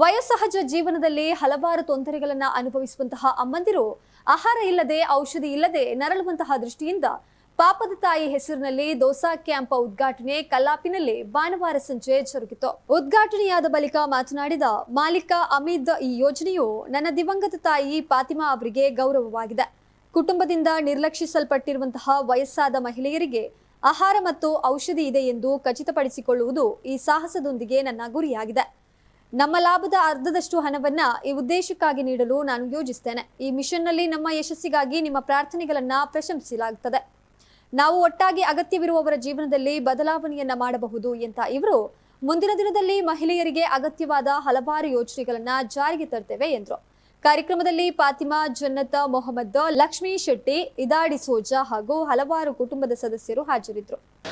ವಯೋಸಹಜ ಜೀವನದಲ್ಲಿ ಹಲವಾರು ತೊಂದರೆಗಳನ್ನು ಅನುಭವಿಸುವಂತಹ ಅಮ್ಮಂದಿರು ಆಹಾರ ಇಲ್ಲದೆ, ಔಷಧಿ ಇಲ್ಲದೆ ನರಳುವಂತಹ ದೃಷ್ಟಿಯಿಂದ ಪಾಪದ ತಾಯಿ ಹೆಸರಿನಲ್ಲಿ ದೋಸಾ ಕ್ಯಾಂಪ್ ಉದ್ಘಾಟನೆ ಕಲಾಪಿನಲ್ಲಿ ಭಾನುವಾರ ಸಂಜೆ ಜರುಗಿತು. ಉದ್ಘಾಟನೆಯಾದ ಬಳಿಕ ಮಾತನಾಡಿದ ಮಾಲೀಕ ಅಮಿದ್ ಈ ಯೋಜನೆಯು ನನ್ನ ದಿವಂಗತ ತಾಯಿ ಫಾತಿಮಾ ಅವರಿಗೆ ಗೌರವವಾಗಿದೆ. ಕುಟುಂಬದಿಂದ ನಿರ್ಲಕ್ಷಿಸಲ್ಪಟ್ಟಿರುವಂತಹ ವಯಸ್ಸಾದ ಮಹಿಳೆಯರಿಗೆ ಆಹಾರ ಮತ್ತು ಔಷಧಿ ಇದೆ ಎಂದು ಖಚಿತಪಡಿಸಿಕೊಳ್ಳುವುದು ಈ ಸಾಹಸದೊಂದಿಗೆ ನನ್ನ ಗುರಿಯಾಗಿದೆ. ನಮ್ಮ ಲಾಭದ ಅರ್ಧದಷ್ಟು ಹಣವನ್ನ ಈ ಉದ್ದೇಶಕ್ಕಾಗಿ ನೀಡಲು ನಾನು ಯೋಜಿಸ್ತೇನೆ. ಈ ಮಿಷನ್ನಲ್ಲಿ ನಮ್ಮ ಯಶಸ್ಸಿಗಾಗಿ ನಿಮ್ಮ ಪ್ರಾರ್ಥನೆಗಳನ್ನ ಪ್ರಶಂಸಿಸಲಾಗುತ್ತದೆ ನಾವು ಒಟ್ಟಾಗಿ ಅಗತ್ಯವಿರುವವರ ಜೀವನದಲ್ಲಿ ಬದಲಾವಣೆಯನ್ನ ಮಾಡಬಹುದು ಎಂತ ಇವರು ಮುಂದಿನ ದಿನದಲ್ಲಿ ಮಹಿಳೆಯರಿಗೆ ಅಗತ್ಯವಾದ ಹಲವಾರು ಯೋಜನೆಗಳನ್ನ ಜಾರಿಗೆ ತರ್ತೇವೆ ಎಂದರು. ಕಾರ್ಯಕ್ರಮದಲ್ಲಿ ಫಾತಿಮಾ, ಜನ್ನತ, ಮೊಹಮ್ಮದ್, ಲಕ್ಷ್ಮೀ ಶೆಟ್ಟಿ, ಇದಾಡಿ ಸೋಜಾ ಹಾಗೂ ಹಲವಾರು ಕುಟುಂಬದ ಸದಸ್ಯರು ಹಾಜರಿದ್ದರು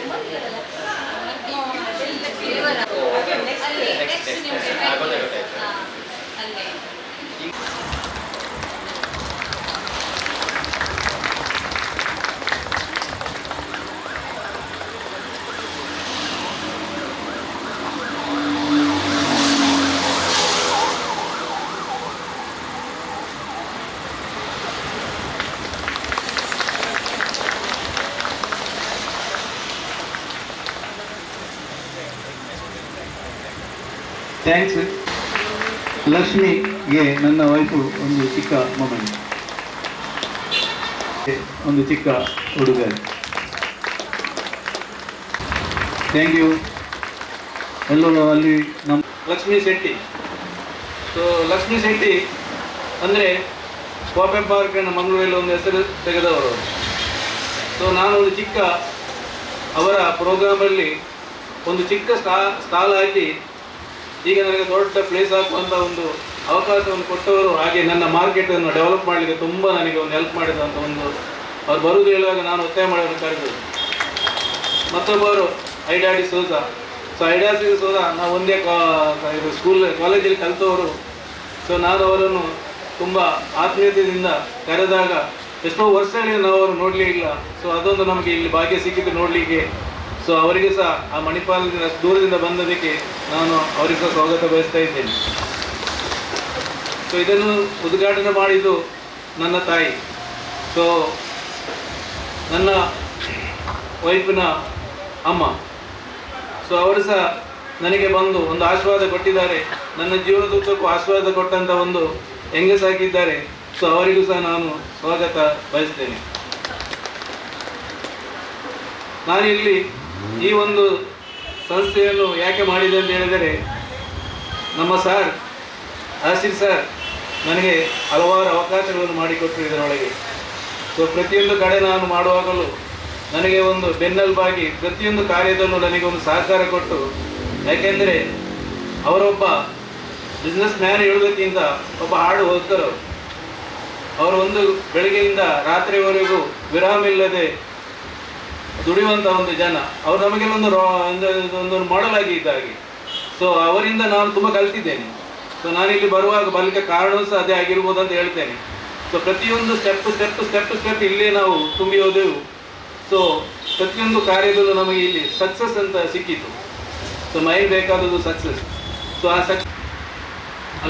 ಲಕ್ಷ್ಮಿಗೆ ನನ್ನ ವೈಫು ಒಂದು ಚಿಕ್ಕ ಮೊಮೆಂಟ್ ಒಂದು ಚಿಕ್ಕ ಹುಡುಗ ಥ್ಯಾಂಕ್ ಯು ಎಲ್ಲರೂ ಅಲ್ಲಿ ನಮ್ಮ ಲಕ್ಷ್ಮಿ ಶೆಟ್ಟಿ. ಸೊ ಲಕ್ಷ್ಮಿ ಶೆಟ್ಟಿ ಅಂದರೆ ಕೋಪೆ ಅನ್ನು ಮಂಗಳೂರಲ್ಲಿ ಒಂದು ಹೆಸರು ತೆಗೆದವರು. ಸೊ ನಾನು ಒಂದು ಚಿಕ್ಕ ಅವರ ಪ್ರೋಗ್ರಾಮಲ್ಲಿ ಒಂದು ಚಿಕ್ಕ ಸ್ಟಾ ಸ್ಟಾಲ್ ಹಾಕಿ ಈಗ ನನಗೆ ದೊಡ್ಡ ಪ್ಲೇಸ್ ಹಾಕುವಂಥ ಒಂದು ಅವಕಾಶವನ್ನು ಕೊಟ್ಟವರು ಹಾಗೆ ನನ್ನ ಮಾರ್ಕೆಟನ್ನು ಡೆವಲಪ್ ಮಾಡಲಿಕ್ಕೆ ತುಂಬ ನನಗೆ ಒಂದು ಹೆಲ್ಪ್ ಮಾಡಿದಂತ ಒಂದು ಅವ್ರು ಬರುವುದು ಹೇಳುವಾಗ ನಾನು ಒತ್ತಾಯ ಮಾಡೋದು ಮತ್ತೊಬ್ಬರು, ಐಡಾಡಿ ಸೋಜಾ. ಸೊ ಐಡಾಡಿ ಸೋಜಾ, ನಾವು ಒಂದೇ ಕಾ ಇದು ಸ್ಕೂಲ್ ಕಾಲೇಜಲ್ಲಿ ಕಲಿತವರು. ಸೊ ನಾನು ಅವರನ್ನು ತುಂಬ ಆತ್ಮೀಯತೆಯಿಂದ ಕರೆದಾಗ ಎಷ್ಟೋ ವರ್ಷಗಳಿಂದ ನಾವು ಅವರು ನೋಡಲೇ ಇಲ್ಲ. ಸೊ ಅದೊಂದು ನಮಗೆ ಇಲ್ಲಿ ಭಾಗ್ಯ ಸಿಕ್ಕಿದ್ದು ನೋಡಲಿಕ್ಕೆ ಸೊ ಅವರಿಗೆ ಸಹ ಆ ಮಣಿಪಾಲದಿಂದ ದೂರದಿಂದ ಬಂದದಕ್ಕೆ ನಾನು ಅವರಿಗೆ ಸಹ ಸ್ವಾಗತ ಬಯಸ್ತಾ ಇದ್ದೇನೆ. ಸೊ ಇದನ್ನು ಉದ್ಘಾಟನೆ ಮಾಡಿದ್ದು ನನ್ನ ತಾಯಿ. ಸೊ ನನ್ನ ವೈಫಿನ ಅಮ್ಮ. ಸೊ ಅವರು ಸಹ ನನಗೆ ಬಂದು ಒಂದು ಆಶೀರ್ವಾದ ಕೊಟ್ಟಿದ್ದಾರೆ. ನನ್ನ ಜೀವನದುದ್ದಕ್ಕೂ ಆಶೀರ್ವಾದ ಕೊಟ್ಟಂಥ ಒಂದು ಹೆಂಗಸಾಗಿದ್ದಾರೆ ಸೊ ಅವರಿಗೂ ಸಹ ನಾನು ಸ್ವಾಗತ ಬಯಸ್ತೇನೆ. ನಾನಿಲ್ಲಿ ಈ ಒಂದು ಸಂಸ್ಥೆಯನ್ನು ಯಾಕೆ ಮಾಡಿದೆ ಅಂತ ಹೇಳಿದರೆ, ನಮ್ಮ ಸರ್ ಆಶೀರ್ ಸರ್, ನನಗೆ ಹಲವಾರು ಅವಕಾಶಗಳನ್ನು ಮಾಡಿಕೊಟ್ಟರು ಇದರೊಳಗೆ. ಸೊ ಪ್ರತಿಯೊಂದು ಕಡೆ ನಾನು ಮಾಡುವಾಗಲೂ ನನಗೆ ಒಂದು ಬೆನ್ನೆಲುಬಾಗಿ ಪ್ರತಿಯೊಂದು ಕಾರ್ಯದಲ್ಲೂ ನನಗೆ ಒಂದು ಸಹಕಾರ ಕೊಟ್ಟು, ಯಾಕೆಂದರೆ ಅವರೊಬ್ಬ ಬಿಸ್ನೆಸ್ ಮ್ಯಾನ್ ಹೇಳೋದಕ್ಕಿಂತ ಒಬ್ಬ ಹಾಡು ಅವರು ಒಂದು ಬೆಳಗ್ಗೆಯಿಂದ ರಾತ್ರಿವರೆಗೂ ವಿರಾಮ ಇಲ್ಲದೆ ದುಡಿಯುವಂಥ ಒಂದು ಜನ. ಅವರು ನಮಗೆ ಒಂದು ಒಂದು ಮಾಡಲ್ ಮಾಡೆಲ್ ಆಗಿ ಇದ್ದ ಹಾಗೆ ಸೊ ಅವರಿಂದ ನಾನು ತುಂಬ ಕಲ್ತಿದ್ದೇನೆ. ಸೊ ನಾನಿಲ್ಲಿ ಬರುವಾಗ ಬಲಿಕ ಕಾರಣವೂ ಸಹ ಅದೇ ಆಗಿರ್ಬೋದು ಅಂತ ಹೇಳ್ತೇನೆ. ಸೊ ಪ್ರತಿಯೊಂದು ಸ್ಟೆಪ್ ಸ್ಟೆಪ್ ಸ್ಟೆಪ್ ಸ್ಟೆಪ್ ಇಲ್ಲೇ ನಾವು ತುಂಬಿ ಹೋದೆವು. ಸೊ ಪ್ರತಿಯೊಂದು ಕಾರ್ಯದಲ್ಲೂ ನಮಗೆ ಇಲ್ಲಿ ಸಕ್ಸಸ್ ಅಂತ ಸಿಕ್ಕಿತು. ಸೊ ಮೈ ಬೇಕಾದದ್ದು ಸಕ್ಸಸ್ ಸೊ ಆ ಸಕ್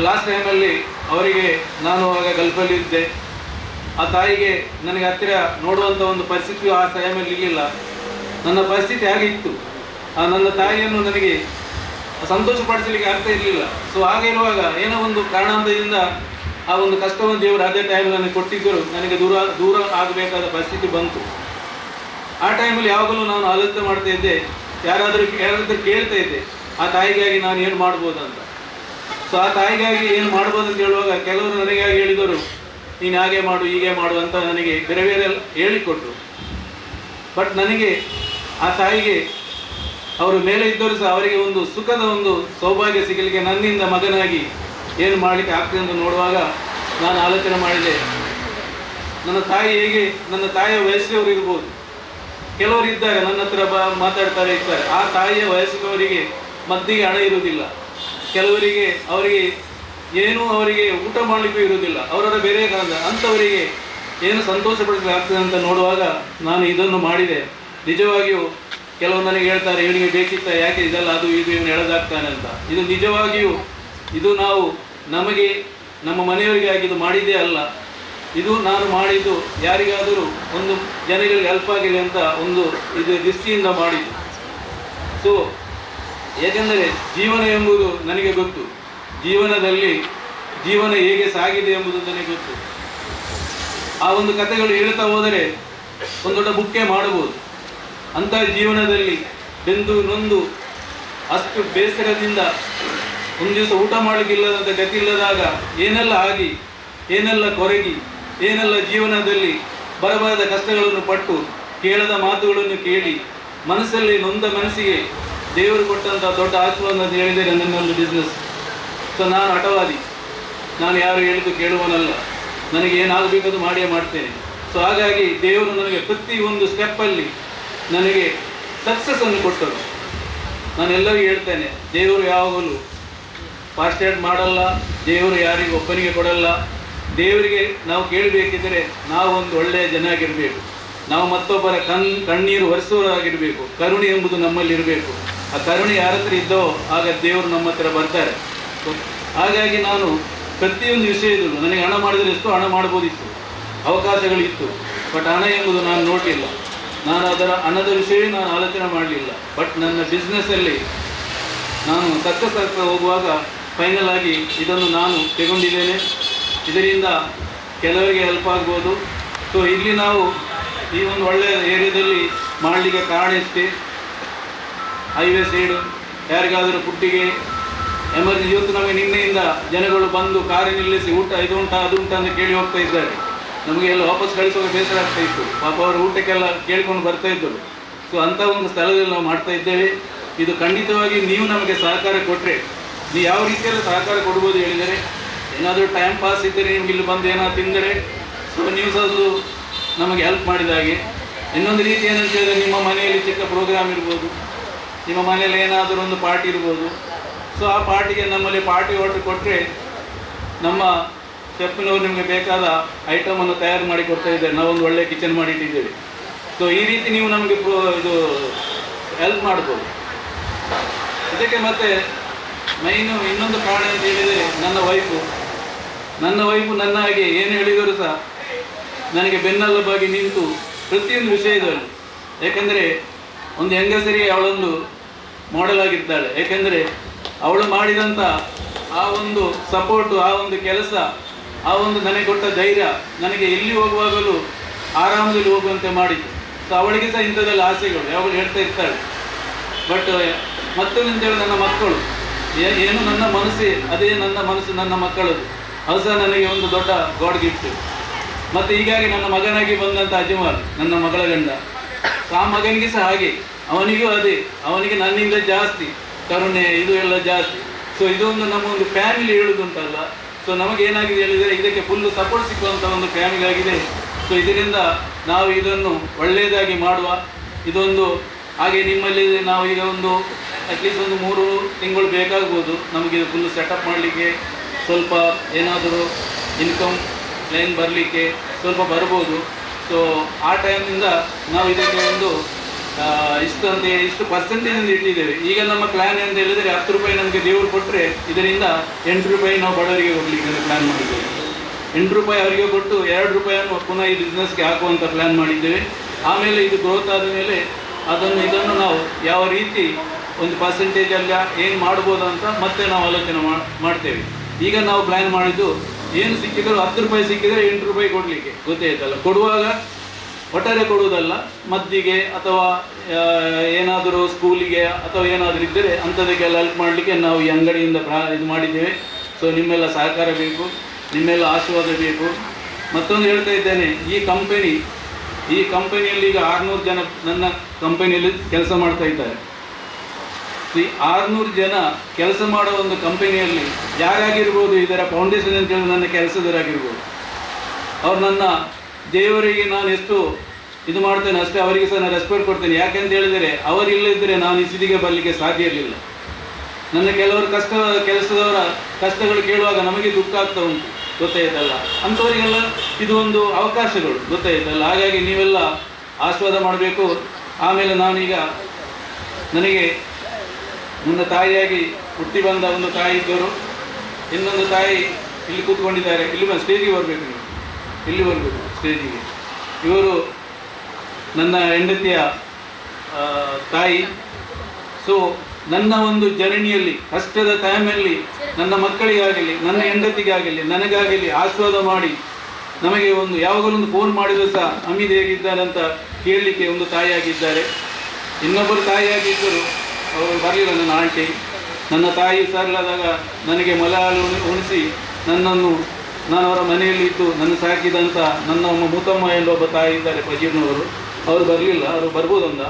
ಲಾಸ್ಟ್ ಟೈಮಲ್ಲಿ ಅವರಿಗೆ ನಾನು ಆಗ ಗಲ್ಫಲ್ಲಿ ಆ ತಾಯಿಗೆ ನನಗೆ ಹತ್ತಿರ ನೋಡುವಂಥ ಒಂದು ಪರಿಸ್ಥಿತಿಯು ಆ ಟೈಮಲ್ಲಿ ಇರಲಿಲ್ಲ. ನನ್ನ ಪರಿಸ್ಥಿತಿ ಆಗಿತ್ತು ಆ ನನ್ನ ತಾಯಿಯನ್ನು ನನಗೆ ಸಂತೋಷಪಡಿಸಲಿಕ್ಕೆ ಆಗ್ತಾ ಇರಲಿಲ್ಲ. ಸೊ ಹಾಗೆ ಇರುವಾಗ ಏನೋ ಒಂದು ಕಾರಣಾಂತರದಿಂದ ಆ ಒಂದು ಕಷ್ಟವನ್ನು ದೇವರು ಅದೇ ಟೈಮ್ ನನಗೆ ಕೊಟ್ಟಿದ್ದರು. ನನಗೆ ದೂರ ದೂರ ಆಗಬೇಕಾದ ಪರಿಸ್ಥಿತಿ ಬಂತು. ಆ ಟೈಮಲ್ಲಿ ಯಾವಾಗಲೂ ನಾನು ಆಲೋಚನೆ ಮಾಡ್ತಾ ಇದ್ದೆ. ಯಾರಾದರೂ ಯಾರಾದರೂ ಕೇಳ್ತಾ ಇದ್ದೆ, ಆ ತಾಯಿಗಾಗಿ ನಾನು ಏನು ಮಾಡ್ಬೋದು ಅಂತ ಸೊ ಆ ತಾಯಿಗಾಗಿ ಏನು ಮಾಡ್ಬೋದು ಅಂತ ಹೇಳುವಾಗ ಕೆಲವರು ನನಗಾಗಿ ಹೇಳಿದರು ನೀನು ಹಾಗೆ ಮಾಡು, ಹೀಗೆ ಮಾಡು ಅಂತ ನನಗೆ ಬೇರೆ ಬೇರೆ ಹೇಳಿಕೊಟ್ರು. ಬಟ್ ನನಗೆ ಆ ತಾಯಿಗೆ, ಅವರು ಮೇಲೆ ಇದ್ದರೂ ಸಹ ಅವರಿಗೆ ಒಂದು ಸುಖದ ಒಂದು ಸೌಭಾಗ್ಯ ಸಿಗಲಿಕ್ಕೆ ನನ್ನಿಂದ ಮಗನಾಗಿ ಏನು ಮಾಡಲಿಕ್ಕೆ ಆಗ್ತದೆ ಅಂತ ನೋಡುವಾಗ ನಾನು ಆಲೋಚನೆ ಮಾಡಿದೆ. ನನ್ನ ತಾಯಿ ಹೇಗೆ, ನನ್ನ ತಾಯಿಯ ವಯಸ್ಸಿನವರು ಇರ್ಬೋದು. ಕೆಲವರು ಇದ್ದಾರೆ ನನ್ನ ಹತ್ರ ಬ, ಮಾತಾಡ್ತಾರೆ, ಇರ್ತಾರೆ. ಆ ತಾಯಿಯ ವಯಸ್ಸಿನವರಿಗೆ ಮದ್ದಿಗೆ ಹಣ ಇರುವುದಿಲ್ಲ. ಕೆಲವರಿಗೆ ಅವರಿಗೆ ಏನೂ ಅವರಿಗೆ ಊಟ ಮಾಡಲಿಕ್ಕೂ ಇರುವುದಿಲ್ಲ. ಅವರವರ ಬೇರೆ ಕಾರಣ ಅಂಥವರಿಗೆ ಏನು ಸಂತೋಷ ಪಡಿಸಲಿಕ್ಕೆ ಆಗ್ತದೆ ಅಂತ ನೋಡುವಾಗ ನಾನು ಇದನ್ನು ಮಾಡಿದೆ. ನಿಜವಾಗಿಯೂ ಕೆಲವೊಂದು ನನಗೆ ಹೇಳ್ತಾರೆ, ಇವನಿಗೆ ಬೇಕಿತ್ತ, ಯಾಕೆ ಇದೆಲ್ಲ ಅದು, ಇದು, ಇವನು ಹೇಳೋದಾಗ್ತಾನೆ ಅಂತ. ಇದು ನಿಜವಾಗಿಯೂ ಇದು ನಾವು ನಮಗೆ ನಮ್ಮ ಮನೆಯವರಿಗೆ ಆಗಿದ್ದು ಮಾಡಿದ್ದೇ ಅಲ್ಲ. ಇದು ನಾನು ಮಾಡಿದ್ದು ಯಾರಿಗಾದರೂ ಒಂದು ಜನಗಳಿಗೆ ಹೆಲ್ಪ್ ಆಗಲಿ ಅಂತ ಒಂದು ಇದು ದೃಷ್ಟಿಯಿಂದ ಮಾಡಿದ್ದು. ಸೊ ಏಕೆಂದರೆ ಜೀವನ ಎಂಬುದು ನನಗೆ ಗೊತ್ತು. ಜೀವನದಲ್ಲಿ ಜೀವನ ಹೇಗೆ ಸಾಗಿದೆ ಎಂಬುದು ನನಗೆ ಗೊತ್ತು. ಆ ಒಂದು ಕಥೆಗಳು ಹೇಳ್ತಾ ಹೋದರೆ ಒಂದು ದೊಡ್ಡ ಬುಕ್ಕೆ ಮಾಡಬಹುದು. ಅಂತ ಜೀವನದಲ್ಲಿ ಬೆಂದು ನೊಂದು ಅಷ್ಟು ಬೇಸರದಿಂದ ಒಂದು ದಿವಸ ಊಟ ಮಾಡೋಕ್ಕಿಲ್ಲದಂತ ಗತಿ ಇಲ್ಲದಾಗ ಏನೆಲ್ಲ ಆಗಿ, ಏನೆಲ್ಲ ಕೊರಗಿ, ಏನೆಲ್ಲ ಜೀವನದಲ್ಲಿ ಬರಬಾರದ ಕಷ್ಟಗಳನ್ನು ಪಟ್ಟು ಕೇಳದ ಮಾತುಗಳನ್ನು ಕೇಳಿ ಮನಸ್ಸಲ್ಲಿ ನೊಂದ ಮನಸ್ಸಿಗೆ ದೇವರು ಕೊಟ್ಟಂಥ ದೊಡ್ಡ ಆಶೀರ್ವಾದ ಅಂತ ಹೇಳಿದರೆ ನನ್ನೊಂದು ಬಿಸ್ನೆಸ್ ಸೊ ನಾನು ಹಠವಾದಿ ನಾನು ಯಾರು ಹೇಳಿದ್ದು ಕೇಳುವನಲ್ಲ. ನನಗೆ ಏನಾಗಬೇಕದು ಮಾಡಿಯೇ ಮಾಡ್ತೇನೆ. ಸೊ ಹಾಗಾಗಿ ದೇವರು ನನಗೆ ಪ್ರತಿ ಒಂದು ಸ್ಟೆಪ್ಪಲ್ಲಿ ನನಗೆ ಸಕ್ಸಸ್ಸನ್ನು ಕೊಟ್ಟರು. ನಾನು ಎಲ್ಲರಿಗೂ ಹೇಳ್ತೇನೆ, ದೇವರು ಯಾವಾಗಲೂ ಫಾಸ್ಟ್ ಏಡ್ ಮಾಡಲ್ಲ, ದೇವರು ಯಾರಿಗೂ ಒಬ್ಬನಿಗೆ ಕೊಡಲ್ಲ. ದೇವರಿಗೆ ನಾವು ಕೇಳಬೇಕಿದ್ದರೆ ಒಂದು ಒಳ್ಳೆಯ ಜನ ಆಗಿರಬೇಕು ನಾವು ಮತ್ತೊಬ್ಬರ ಕಣ್, ಕಣ್ಣೀರು ಒರೆಸುವವರಾಗಿರಬೇಕು. ಕರುಣೆ ಎಂಬುದು ನಮ್ಮಲ್ಲಿರಬೇಕು. ಆ ಕರುಣೆ ಯಾರ ಹತ್ರ ಇದ್ದೋ ಆಗ ದೇವರು ನಮ್ಮ ಹತ್ರ ಬರ್ತಾರೆ. ಹಾಗಾಗಿ ನಾನು ಪ್ರತಿಯೊಂದು ವಿಷಯದಲ್ಲೂ ನನಗೆ ಹಣ ಮಾಡಿದರೆ ಎಷ್ಟು ಹಣ ಮಾಡ್ಬೋದಿತ್ತು, ಅವಕಾಶಗಳಿತ್ತು, ಬಟ್ ಹಣ ಎಂಬುದು ನಾನು ನೋಡಲಿಲ್ಲ. ನಾನು ಅದರ ಹಣದ ವಿಷಯವೇ ನಾನು ಆಲೋಚನೆ ಮಾಡಲಿಲ್ಲ. ಬಟ್ ನನ್ನ ಬಿಸ್ನೆಸ್ಸಲ್ಲಿ ನಾನು ತಕ್ಕ ತಕ್ಕ ಹೋಗುವಾಗ ಫೈನಲ್ ಆಗಿ ಇದನ್ನು ನಾನು ತಗೊಂಡಿದ್ದೇನೆ. ಇದರಿಂದ ಕೆಲವರಿಗೆ ಹೆಲ್ಪ್ ಆಗ್ಬೋದು. ಸೊ ಇಲ್ಲಿ ನಾವು ಈ ಒಂದು ಒಳ್ಳೆಯ ಏರಿಯಾದಲ್ಲಿ ಮಾಡಲಿಕ್ಕೆ ಕಾರಣ ಇಷ್ಟೇ ಹೈವೇ ಸೈಡು ಯಾರಿಗಾದರೂ ಫುಡ್ಡಿಗೆ ಎಮರ್ಜೆನ್ಸಿ ಇವತ್ತು ನಮಗೆ ನಿನ್ನೆಯಿಂದ ಜನಗಳು ಬಂದು ಕಾರಿ ನಿಲ್ಲಿಸಿ ಊಟ, ಇದು ಉಂಟ, ಅದು ಉಂಟ ಅಂತ ಕೇಳಿ ಹೋಗ್ತಾ ಇದ್ದಾರೆ. ನಮಗೆ ಎಲ್ಲ ವಾಪಸ್ ಕಳಿಸುವಾಗ ಬೇಸರ ಆಗ್ತಾ ಇತ್ತು. ಪಾಪ ಅವರು ಊಟಕ್ಕೆಲ್ಲ ಕೇಳಿಕೊಂಡು ಬರ್ತಾ ಇದ್ದರು. ಸೊ ಅಂಥ ಒಂದು ಸ್ಥಳದಲ್ಲಿ ನಾವು ಮಾಡ್ತಾ ಇದ್ದೇವೆ. ಇದು ಖಂಡಿತವಾಗಿ ನೀವು ನಮಗೆ ಸಹಕಾರ ಕೊಟ್ಟರೆ ನೀವು ಯಾವ ರೀತಿಯಲ್ಲಿ ಸಹಕಾರ ಕೊಡ್ಬೋದು ಹೇಳಿದರೆ, ಏನಾದರೂ ಟೈಮ್ ಪಾಸ್ ಇದ್ದರೆ ನಿಮ್ಗೆ ಇಲ್ಲಿ ಬಂದು ಏನಾದ್ರು ತಿಂದರೆ ಸೊ ನೀವು ಸಹ ಅದು ನಮಗೆ ಹೆಲ್ಪ್ ಮಾಡಿದ ಹಾಗೆ. ಇನ್ನೊಂದು ರೀತಿ ಏನಂತ ಹೇಳಿದ್ರೆ ನಿಮ್ಮ ಮನೆಯಲ್ಲಿ ಚಿಕ್ಕ ಪ್ರೋಗ್ರಾಮ್ ಇರ್ಬೋದು. ನಿಮ್ಮ ಮನೆಯಲ್ಲಿ ಏನಾದರೂ ಒಂದು ಪಾರ್ಟಿ ಇರ್ಬೋದು. ಸೊ ಆ ಪಾರ್ಟಿಗೆ ನಮ್ಮಲ್ಲಿ ಪಾರ್ಟಿ ಆರ್ಡರ್ ಕೊಟ್ಟರೆ ನಮ್ಮ ಶೆಫ್ನವರು ನಿಮಗೆ ಬೇಕಾದ ಐಟಮನ್ನು ತಯಾರು ಮಾಡಿ ಕೊಡ್ತಾ ಇದ್ದಾರೆ. ನಾವೊಂದು ಒಳ್ಳೆಯ ಕಿಚನ್ ಮಾಡಿ ಇಟ್ಟಿದ್ದೇವೆ. ಸೊ ಈ ರೀತಿ ನೀವು ನಮಗೆ ಇದು ಹೆಲ್ಪ್ ಮಾಡ್ಬೋದು. ಇದಕ್ಕೆ ಮತ್ತೆ ಮೈನು ಇನ್ನೊಂದು ಕಾರಣ ಅಂತ ಹೇಳಿದರೆ ನನ್ನ ವೈಫು ನನ್ನ ವೈಫು ನನ್ನ ಹಾಗೆ ಏನು ಹೇಳಿದರೂ ಸಹ ನನಗೆ ಬೆನ್ನೆಲುಬಾಗಿ ನಿಂತು ಪ್ರತಿಯೊಂದು ವಿಷಯದಲ್ಲಿ, ಯಾಕೆಂದರೆ ಒಂದು ಹೆಂಗಸರಿಗೆ ಅವಳೊಂದು ಮಾಡೆಲ್ ಆಗಿರ್ತಾಳೆ. ಯಾಕೆಂದರೆ ಅವಳು ಮಾಡಿದಂತ ಆ ಒಂದು ಸಪೋರ್ಟು ಆ ಒಂದು ಕೆಲಸ, ಆ ಒಂದು ನನಗೆ ಕೊಟ್ಟ ಧೈರ್ಯ ನನಗೆ ಎಲ್ಲಿ ಹೋಗುವಾಗಲೂ ಆರಾಮದಲ್ಲಿ ಹೋಗುವಂತೆ ಮಾಡಿತು. ಸೊ ಅವಳಿಗೆ ಸಹ ಇಂಥದ್ದೆಲ್ಲ ಆಸೆಗಳು, ಯಾವಾಗಲೂ ಹೇಳ್ತಾ ಇರ್ತಾಳೆ. ಬಟ್ ಮತ್ತೊಂದು ಹೇಳಿ ನನ್ನ ಮಕ್ಕಳು. ಏನು ನನ್ನ ಮನಸ್ಸೇ, ಅದೇ ನನ್ನ ಮನಸ್ಸು ನನ್ನ ಮಕ್ಕಳದು. ಅದು ಸಹ ನನಗೆ ಒಂದು ದೊಡ್ಡ ಗಾಡ್ ಗಿಫ್ಟ್ ಮತ್ತು ಹೀಗಾಗಿ ನನ್ನ ಮಗನಾಗಿ ಬಂದಂಥ ಅಜಮಾಲ್ ನನ್ನ ಮಗಳ ಗಂಡ. ಆ ಮಗನಿಗೆ ಸಹ ಹಾಗೆ. ಅವನಿಗೂ ಅದೇ. ಅವನಿಗೆ ನನ್ನಿಂದ ಜಾಸ್ತಿ. ಕರುಣೆ, ಇದು ಎಲ್ಲ ಜಾಸ್ತಿ. ಸೊ ಇದೊಂದು ನಮ್ಮ ಒಂದು ಫ್ಯಾಮಿಲಿ ಹೇಳುದುಂಟಲ್ಲ ಸೊ ನಮಗೆ ಏನಾಗಿದೆ ಹೇಳಿದರೆ, ಇದಕ್ಕೆ ಫುಲ್ ಸಪೋರ್ಟ್ ಸಿಕ್ಕುವಂಥ ಒಂದು ಫ್ಯಾಮಿಲಿ ಆಗಿದೆ. ಸೊ ಇದರಿಂದ ನಾವು ಇದನ್ನು ಒಳ್ಳೆಯದಾಗಿ ಮಾಡುವ. ಇದೊಂದು, ಹಾಗೆ ನಿಮ್ಮಲ್ಲಿ ನಾವು ಈಗ ಒಂದು ಅಟ್ಲೀಸ್ಟ್ ಒಂದು ಮೂರು ತಿಂಗಳು ಬೇಕಾಗ್ಬೋದು ನಮಗೆ ಇದು ಫುಲ್ ಸೆಟಪ್ ಮಾಡಲಿಕ್ಕೆ. ಸ್ವಲ್ಪ ಏನಾದರೂ ಇನ್ಕಮ್ ಲೈನ್ ಬರಲಿಕ್ಕೆ ಸ್ವಲ್ಪ ಬರ್ಬೋದು. ಸೊ ಆ ಟೈಮಿಂದ ನಾವು ಇದಕ್ಕೆ ಒಂದು ಇಷ್ಟು ಅಂತ ಇಷ್ಟು ಪರ್ಸೆಂಟೇಜ್ ಅಂತ ಇಟ್ಟಿದ್ದೇವೆ. ಈಗ ನಮ್ಮ ಪ್ಲ್ಯಾನ್ ಅಂತ ಹೇಳಿದರೆ ಹತ್ತು ರೂಪಾಯಿ ನಮಗೆ ದೇವರು ಕೊಟ್ಟರೆ ಇದರಿಂದ ಎಂಟು ರೂಪಾಯಿ ನಾವು ಬಡವರಿಗೆ ಕೊಡಲಿಕ್ಕೆ ಪ್ಲ್ಯಾನ್ ಮಾಡಿದ್ದೇವೆ. ಎಂಟು ರೂಪಾಯಿ ಅವರಿಗೆ ಕೊಟ್ಟು ಎರಡು ರೂಪಾಯಿಯನ್ನು ಪುನಃ ಈ ಬಿಸ್ನೆಸ್ಗೆ ಹಾಕುವಂಥ ಪ್ಲ್ಯಾನ್ ಮಾಡಿದ್ದೇವೆ. ಆಮೇಲೆ ಇದು ಗ್ರೋತ್ ಆದ ಮೇಲೆ ಅದನ್ನು, ಇದನ್ನು ನಾವು ಯಾವ ರೀತಿ ಒಂದು ಪರ್ಸೆಂಟೇಜಲ್ಲಿ ಏನು ಮಾಡ್ಬೋದು ಅಂತ ಮತ್ತೆ ನಾವು ಆಲೋಚನೆ ಮಾಡ್ತೇವೆ. ಈಗ ನಾವು ಪ್ಲ್ಯಾನ್ ಮಾಡಿದ್ದು, ಏನು ಸಿಕ್ಕಿದ್ರು ಹತ್ತು ರೂಪಾಯಿ ಸಿಕ್ಕಿದರೆ ಎಂಟು ರೂಪಾಯಿ ಕೊಡಲಿಕ್ಕೆ ಗೊತ್ತಾಯ್ತಲ್ಲ ಕೊಡುವಾಗ ಒಟ್ಟಾರೆ ಕೊಡುವುದಲ್ಲ, ಮದ್ದಿಗೆ ಅಥವಾ ಏನಾದರೂ ಸ್ಕೂಲಿಗೆ ಅಥವಾ ಏನಾದರೂ ಇದ್ದರೆ ಅಂಥದಕ್ಕೆಲ್ಲ ಹೆಲ್ಪ್ ಮಾಡಲಿಕ್ಕೆ ನಾವು ಈ ಅಂಗಡಿಯಿಂದ ಪ್ರಾ, ಇದು ಮಾಡಿದ್ದೇವೆ. ಸೊ ನಿಮ್ಮೆಲ್ಲ ಸಹಕಾರ ಬೇಕು, ನಿಮ್ಮೆಲ್ಲ ಆಶೀರ್ವಾದ ಬೇಕು. ಮತ್ತೊಂದು ಹೇಳ್ತಾ ಇದ್ದೇನೆ, ಈ ಕಂಪನಿ ಈ ಕಂಪನಿಯಲ್ಲಿ ಈಗ ಆರುನೂರು ಜನ ನನ್ನ ಕಂಪನಿಯಲ್ಲಿ ಕೆಲಸ ಮಾಡ್ತಾ ಇದ್ದಾರೆ. ಈ ಆರುನೂರು ಜನ ಕೆಲಸ ಮಾಡೋ ಒಂದು ಕಂಪನಿಯಲ್ಲಿ ಯಾರಾಗಿರ್ಬೋದು, ಇದರ ಫೌಂಡೇಶನ್ ಅಂತೇಳಿ ನನ್ನ ಕೆಲಸದವರಾಗಿರ್ಬೋದು. ಅವ್ರು ನನ್ನ ದೇವರಿಗೆ ನಾನು ಎಷ್ಟು ಇದು ಮಾಡ್ತೇನೆ ಅಷ್ಟೇ, ಅವರಿಗೆ ಸಹ ನಾನು ರೆಸ್ಪೆಕ್ಟ್ ಕೊಡ್ತೇನೆ. ಯಾಕೆಂತ ಹೇಳಿದರೆ, ಅವರಿಲ್ಲದಿದ್ದರೆ ನಾನು ಈ ಸ್ಥಿತಿಗೆ ಬರಲಿಕ್ಕೆ ಸಾಧ್ಯ ಇರಲಿಲ್ಲ. ನನ್ನ ಕೆಲವರು ಕಷ್ಟ, ಕೆಲಸದವರ ಕಷ್ಟಗಳು ಕೇಳುವಾಗ ನಮಗೆ ದುಃಖ ಆಗ್ತಾ ಉಂಟು, ಗೊತ್ತಾಯ್ತಲ್ಲ? ಅಂಥವರಿಗೆಲ್ಲ ಇದು ಒಂದು ಅವಕಾಶಗಳು, ಗೊತ್ತಾಯ್ತಲ್ಲ? ಹಾಗಾಗಿ ನೀವೆಲ್ಲ ಆಸ್ವಾದ ಮಾಡಬೇಕು. ಆಮೇಲೆ ನಾನೀಗ ನನಗೆ ನನ್ನ ತಾಯಿಯಾಗಿ ಹುಟ್ಟಿ ಬಂದ ಒಂದು ತಾಯಿ ಇದ್ದರು. ಇನ್ನೊಂದು ತಾಯಿ ಇಲ್ಲಿ ಕೂತ್ಕೊಂಡಿದ್ದಾರೆ. ಇಲ್ಲಿ ಬಂದು ಸ್ಟೇಜಿಗೆ ಬರಬೇಕು ನೀವು ಇಲ್ಲಿ ಬರಬೇಕು ಸ್ಟೇಜಿಗೆ. ಇವರು ನನ್ನ ಹೆಂಡತಿಯ ತಾಯಿ. ಸೊ ನನ್ನ ಒಂದು ಜರ್ನಿಯಲ್ಲಿ, ಕಷ್ಟದ ಟೈಮಲ್ಲಿ ನನ್ನ ಮಕ್ಕಳಿಗಾಗಲಿ, ನನ್ನ ಹೆಂಡತಿಗಾಗಲಿ, ನನಗಾಗಲಿ ಆಸ್ವಾದ ಮಾಡಿ, ನಮಗೆ ಒಂದು, ಯಾವಾಗಲೂ ಒಂದು ಫೋನ್ ಮಾಡಿದ್ರು ಸಹ ಅಮಿದ್ ಹೇಗಿದ್ದಾರೆ ಅಂತ ಕೇಳಲಿಕ್ಕೆ ಒಂದು ತಾಯಿಯಾಗಿದ್ದಾರೆ ಇನ್ನೊಬ್ಬರು ತಾಯಿಯಾಗಿದ್ದರು ಅವರು ಬರಲಿಲ್ಲ ನನ್ನ ಆಂಟಿ. ನನ್ನ ತಾಯಿ ಸರ್ಲಾದಾಗ ನನಗೆ ಮಲ ಉಣಿ- ಉಣಿಸಿ, ನನ್ನನ್ನು ನಾನು ಅವರ ಮನೆಯಲ್ಲಿ ಇದ್ದು ನನ್ನ ಸಾಕಿದಂಥ ನನ್ನ ಒಮ್ಮ ಮೂತಮ್ಮ ಎಂಬ ತಾಯಿ ಇದ್ದಾರೆ ಪಜೀರ್ನವರು ಅವರು ಬರಲಿಲ್ಲ, ಅವರು ಬರ್ಬೋದಂದ?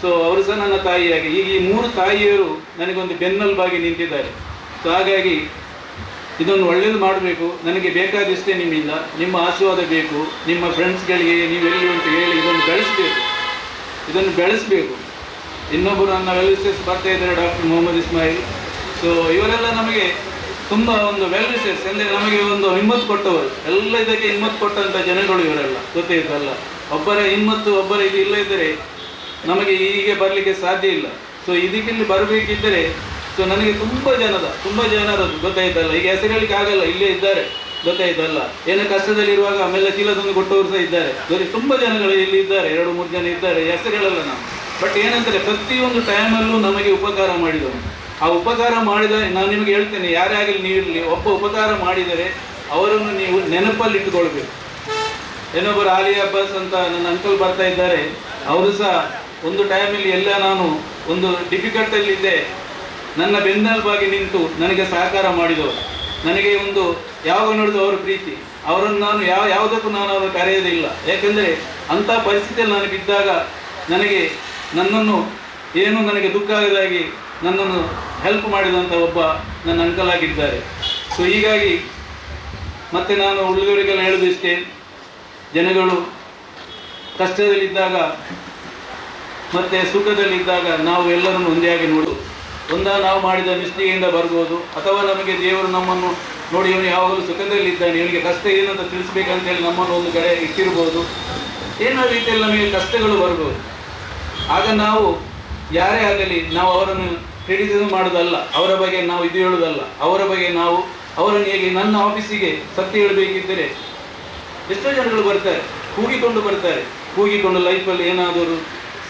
ಸೊ ಅವರು ಸಹ ನನ್ನ ತಾಯಿಯಾಗಿ. ಈಗ ಈ ಮೂರು ತಾಯಿಯರು ನನಗೊಂದು ಬೆನ್ನೆಲುಬಾಗಿ ನಿಂತಿದ್ದಾರೆ. ಸೊ ಹಾಗಾಗಿ ಇದನ್ನು ಒಳ್ಳೇದು ಮಾಡಬೇಕು. ನನಗೆ ಬೇಕಾದಷ್ಟೇ ನಿಮ್ಮಿಂದ. ನಿಮ್ಮ ಆಶೀರ್ವಾದ ಬೇಕು. ನಿಮ್ಮ ಫ್ರೆಂಡ್ಸ್ಗಳಿಗೆ ಎಲ್ಲಿ ಅಂತ ಹೇಳಿ ಇದನ್ನು ಬೆಳೆಸಬೇಕು. ಇದನ್ನು ಬೆಳೆಸಬೇಕು. ಇನ್ನೊಬ್ಬರು ನನ್ನ ವೆಲ್ ವಿಶಸ್ ಬರ್ತಾ ಇದ್ದಾರೆ ಡಾಕ್ಟರ್ ಮೊಹಮ್ಮದ್ ಇಸ್ಮಾಯಿಲ್ ಸೊ ಇವರೆಲ್ಲ ನಮಗೆ ತುಂಬ ಒಂದು ವ್ಯಾಲ್ಯೂಸಸ್ ಅಂದರೆ ನಮಗೆ ಒಂದು ಹಿಮ್ಮತ್ತು ಕೊಟ್ಟವರು. ಎಲ್ಲ ಇದಕ್ಕೆ ಹಿಮ್ಮತ್ತು ಕೊಟ್ಟಂಥ ಜನಗಳು ಇವರೆಲ್ಲ, ಗೊತ್ತಾಯ್ತಲ್ಲ? ಒಬ್ಬರ ಹಿಮ್ಮತ್ತು, ಒಬ್ಬರ ಇದು ಇಲ್ಲದಿದ್ದರೆ ನಮಗೆ ಹೀಗೆ ಬರಲಿಕ್ಕೆ ಸಾಧ್ಯ ಇಲ್ಲ. ಸೊ ಇದಕ್ಕಿಲ್ಲಿ ಬರಬೇಕಿದ್ದರೆ ಸೊ ನನಗೆ ತುಂಬ ಜನದ, ತುಂಬ ಜನರದ್ದು ಗೊತ್ತಾಯ್ತಲ್ಲ? ಈಗ ಹೆಸರುಗಳಿಗೆ ಆಗಲ್ಲ, ಇಲ್ಲೇ ಇದ್ದಾರೆ. ಗೊತ್ತಾಯ್ತಲ್ಲ? ಏನೋ ಕಷ್ಟದಲ್ಲಿರುವಾಗ ಆಮೇಲೆ ಚೀಲದೊಂದು ಕೊಟ್ಟವರು ಸಹ ಇದ್ದಾರೆ. ಗೊತ್ತಿ ತುಂಬ ಜನಗಳು ಇಲ್ಲಿ ಇದ್ದಾರೆ, ಎರಡು, ಮೂರು ಜನ ಇದ್ದಾರೆ ಹೆಸರುಗಳಲ್ಲ ನಾವು ಬಟ್ ಏನಂತಾರೆ ಪ್ರತಿಯೊಂದು ಟೈಮಲ್ಲೂ ನಮಗೆ ಉಪಕಾರ ಮಾಡಿದವರು ಆ ಉಪಕಾರ ಮಾಡಿದ, ನಾನು ನಿಮಗೆ ಹೇಳ್ತೇನೆ, ಯಾರೇ ಆಗಲಿ ನೀವಿರಲಿ ಒಬ್ಬ ಉಪಕಾರ ಮಾಡಿದರೆ ಅವರನ್ನು ನೀವು ನೆನಪಲ್ಲಿ ಇಟ್ಟುಕೊಳ್ಬೇಕು ಏನೊಬ್ಬರು ಆಲಿ ಅಬ್ಬಾಸ್ ಅಂತ ನನ್ನ ಅಂಕಲ್ ಬರ್ತಾ ಇದ್ದಾರೆ, ಅವರು ಸಹ ಒಂದು ಟೈಮಲ್ಲಿ ಎಲ್ಲ ನಾನು ಒಂದು ಡಿಫಿಕಲ್ಟಲ್ಲಿದ್ದೆ ನನ್ನ ಬೆನ್ನೆಲುಬಾಗಿ ನಿಂತು ನನಗೆ ಸಹಕಾರ ಮಾಡಿದವರು. ನನಗೆ ಒಂದು ಯಾವಾಗ ನೋಡಿದ್ರು ಅವರ ಪ್ರೀತಿ. ಅವರನ್ನು ನಾನು ಯಾವ, ಯಾವುದಕ್ಕೂ ನಾನು ಅವರು ಕರೆಯೋದಿಲ್ಲ ಯಾಕೆಂದರೆ ಅಂಥ ಪರಿಸ್ಥಿತಿಯಲ್ಲಿ ನಾನು ಬಿದ್ದಾಗ ನನಗೆ ನನ್ನನ್ನು ಏನು ನನಗೆ ದುಃಖ ಆಗದಾಗಿ ನನ್ನನ್ನು ಹೆಲ್ಪ್ ಮಾಡಿದಂಥ ಒಬ್ಬ ನನ್ನ ಅಂಕಲ್ ಆಗಿದ್ದಾರೆ. ಸೊ ಹೀಗಾಗಿ ಮತ್ತೆ ನಾನು ಉಳಿದವರಿಗೆಲ್ಲ ಹೇಳೋದು ಇಷ್ಟೇ. ಜನಗಳು ಕಷ್ಟದಲ್ಲಿದ್ದಾಗ ಮತ್ತೆ ಸುಖದಲ್ಲಿದ್ದಾಗ ನಾವು ಎಲ್ಲರನ್ನು ಒಂದೇ ಆಗಿ ನೋಡು. ಒಂದ ನಾವು ಮಾಡಿದ ಮಿಸ್ಟೇಕಿಂದ ಬರ್ಬೋದು. ಅಥವಾ ನಮಗೆ ದೇವರು ನಮ್ಮನ್ನು ನೋಡಿ ಇವನು ಯಾವಾಗಲೂ ಸುಖದಲ್ಲಿದ್ದಾನೆ ಇವನಿಗೆ ಕಷ್ಟ ಏನಂತ ತಿಳಿಸ್ಬೇಕಂತೇಳಿ ನಮ್ಮನ್ನು ಒಂದು ಕಡೆ ಇಟ್ಟಿರ್ಬೋದು. ಏನೋ ರೀತಿಯಲ್ಲಿ ನಮಗೆ ಕಷ್ಟಗಳು ಬರ್ಬೋದು. ಆಗ ನಾವು ಯಾರೇ ಆಗಲಿ ನಾವು ಅವರನ್ನು ಕ್ರಿಟಿಸಿಸಮ್ ಮಾಡೋದಲ್ಲ, ಅವರ ಬಗ್ಗೆ ನಾವು ಇದು ಹೇಳೋದಲ್ಲ, ಅವರ ಬಗ್ಗೆ ನಾವು ಅವರನ್ನು ಹೇಗೆ ನನ್ನ ಆಫೀಸಿಗೆ ಸತ್ಯ ಹೇಳಬೇಕಿದ್ದರೆ ಎಷ್ಟೋ ಜನಗಳು ಬರ್ತಾರೆ, ಕೂಗಿಕೊಂಡು ಬರ್ತಾರೆ, ಕೂಗಿಕೊಂಡು ಲೈಫಲ್ಲಿ ಏನಾದರೂ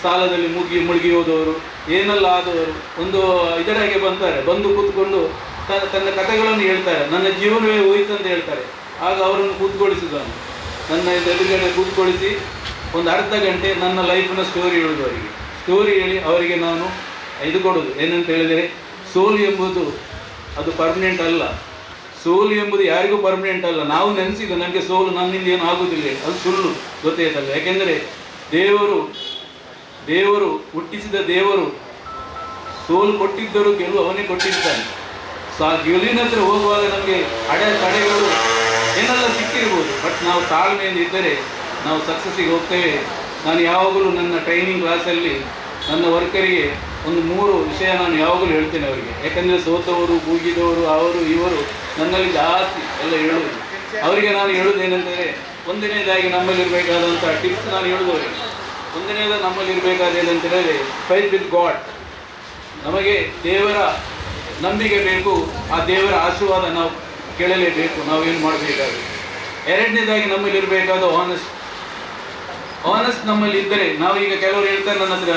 ಸಾಲದಲ್ಲಿ ಮುಗಿ, ಮುಳುಗಿ ಹೋದವರು, ಏನೆಲ್ಲ ಆದವರು, ಒಂದು ಇದರಾಗೆ ಬಂತಾರೆ, ಬಂದು ಕೂತ್ಕೊಂಡು ತನ್ನ ಕಥೆಗಳನ್ನು ಹೇಳ್ತಾರೆ, ನನ್ನ ಜೀವನವೇ ಹೋಯಿತು ಅಂತ ಹೇಳ್ತಾರೆ. ಆಗ ಅವರನ್ನು ಕೂತ್ಕೊಳಿಸಿದನು. ನನ್ನ ಎದುರುಗಡೆ ಕೂತ್ಕೊಳಿಸಿ ಒಂದು ಅರ್ಧ ಗಂಟೆ ನನ್ನ ಲೈಫಿನ ಸ್ಟೋರಿ ಹೇಳೋದು ಅವರಿಗೆ. ಸ್ಟೋರಿ ಹೇಳಿ ಅವರಿಗೆ ನಾನು ಇದು ಕೊಡೋದು. ಏನಂತ ಹೇಳಿದರೆ, ಸೋಲು ಎಂಬುದು ಅದು ಪರ್ಮನೆಂಟ್ ಅಲ್ಲ. ಸೋಲು ಎಂಬುದು ಯಾರಿಗೂ ಪರ್ಮನೆಂಟ್ ಅಲ್ಲ. ನಾವು ನೆನೆಸಿದ್ದು ನನಗೆ ಸೋಲು, ನನ್ನಿಂದ ಏನು ಆಗುವುದಿಲ್ಲ. ಅದು ಸುಳ್ಳು ಗೊತ್ತಾಯ್ತಲ್ಲ ಯಾಕೆಂದರೆ ದೇವರು ದೇವರು ಹುಟ್ಟಿಸಿದ ದೇವರು ಸೋಲು ಕೊಟ್ಟಿದ್ದರು ಗೆಲುವು ಅವನೇ ಕೊಟ್ಟಿರ್ತಾನೆ ಸೊ, ಆ ಹೋಗುವಾಗ ನಮಗೆ ಅಡೆ ತಡೆಗಳು ಏನೆಲ್ಲ ಸಿಕ್ಕಿರ್ಬೋದು. ಬಟ್ ನಾವು ತಾಳ್ಮೆಯಿಂದ ಇದ್ದರೆ ನಾವು ಸಕ್ಸಸ್ಸಿಗೆ ಹೋಗ್ತೇವೆ. ನಾನು ಯಾವಾಗಲೂ ನನ್ನ ಟ್ರೈನಿಂಗ್ ಕ್ಲಾಸಲ್ಲಿ ನನ್ನ ವರ್ಕರಿಗೆ ಒಂದು ಮೂರು ವಿಷಯ ನಾನು ಯಾವಾಗಲೂ ಹೇಳ್ತೇನೆ ಅವರಿಗೆ. ಯಾಕಂದರೆ ಸೋತವರು, ಕೂಗಿದವರು, ಅವರು, ಇವರು ನನ್ನಲ್ಲಿ ಜಾಸ್ತಿ ಎಲ್ಲ ಹೇಳುವುದು. ಅವರಿಗೆ ನಾನು ಹೇಳುವುದು ಏನಂದರೆ ಒಂದನೇದಾಗಿ ನಮ್ಮಲ್ಲಿರಬೇಕಾದಂಥ ಟಿಪ್ಸ್ ನಾನು ಒಂದನೇದಾಗಿ ಒಂದನೇದು ನಮ್ಮಲ್ಲಿ ಇರಬೇಕಾದ ಏನಂತ ಹೇಳಿದ್ರೆ ಫೈಟ್ ವಿತ್ ಗಾಡ್ ನಮಗೆ ದೇವರ ನಂಬಿಕೆ ಬೇಕು, ಆ ದೇವರ ಆಶೀರ್ವಾದ ನಾವು ಕೇಳಲೇಬೇಕು, ನಾವೇನು ಮಾಡಬೇಕಾದ್ರೆ ಎರಡನೇದಾಗಿ ನಮ್ಮಲ್ಲಿರಬೇಕಾದ ಆನೆಸ್ಟ್ ಆನೆಸ್ಟ್ ನಮ್ಮಲ್ಲಿ ಇದ್ದರೆ ಈಗ ಕೆಲವರು ಹೇಳ್ತಾರೆ ನನ್ನ ಹತ್ರ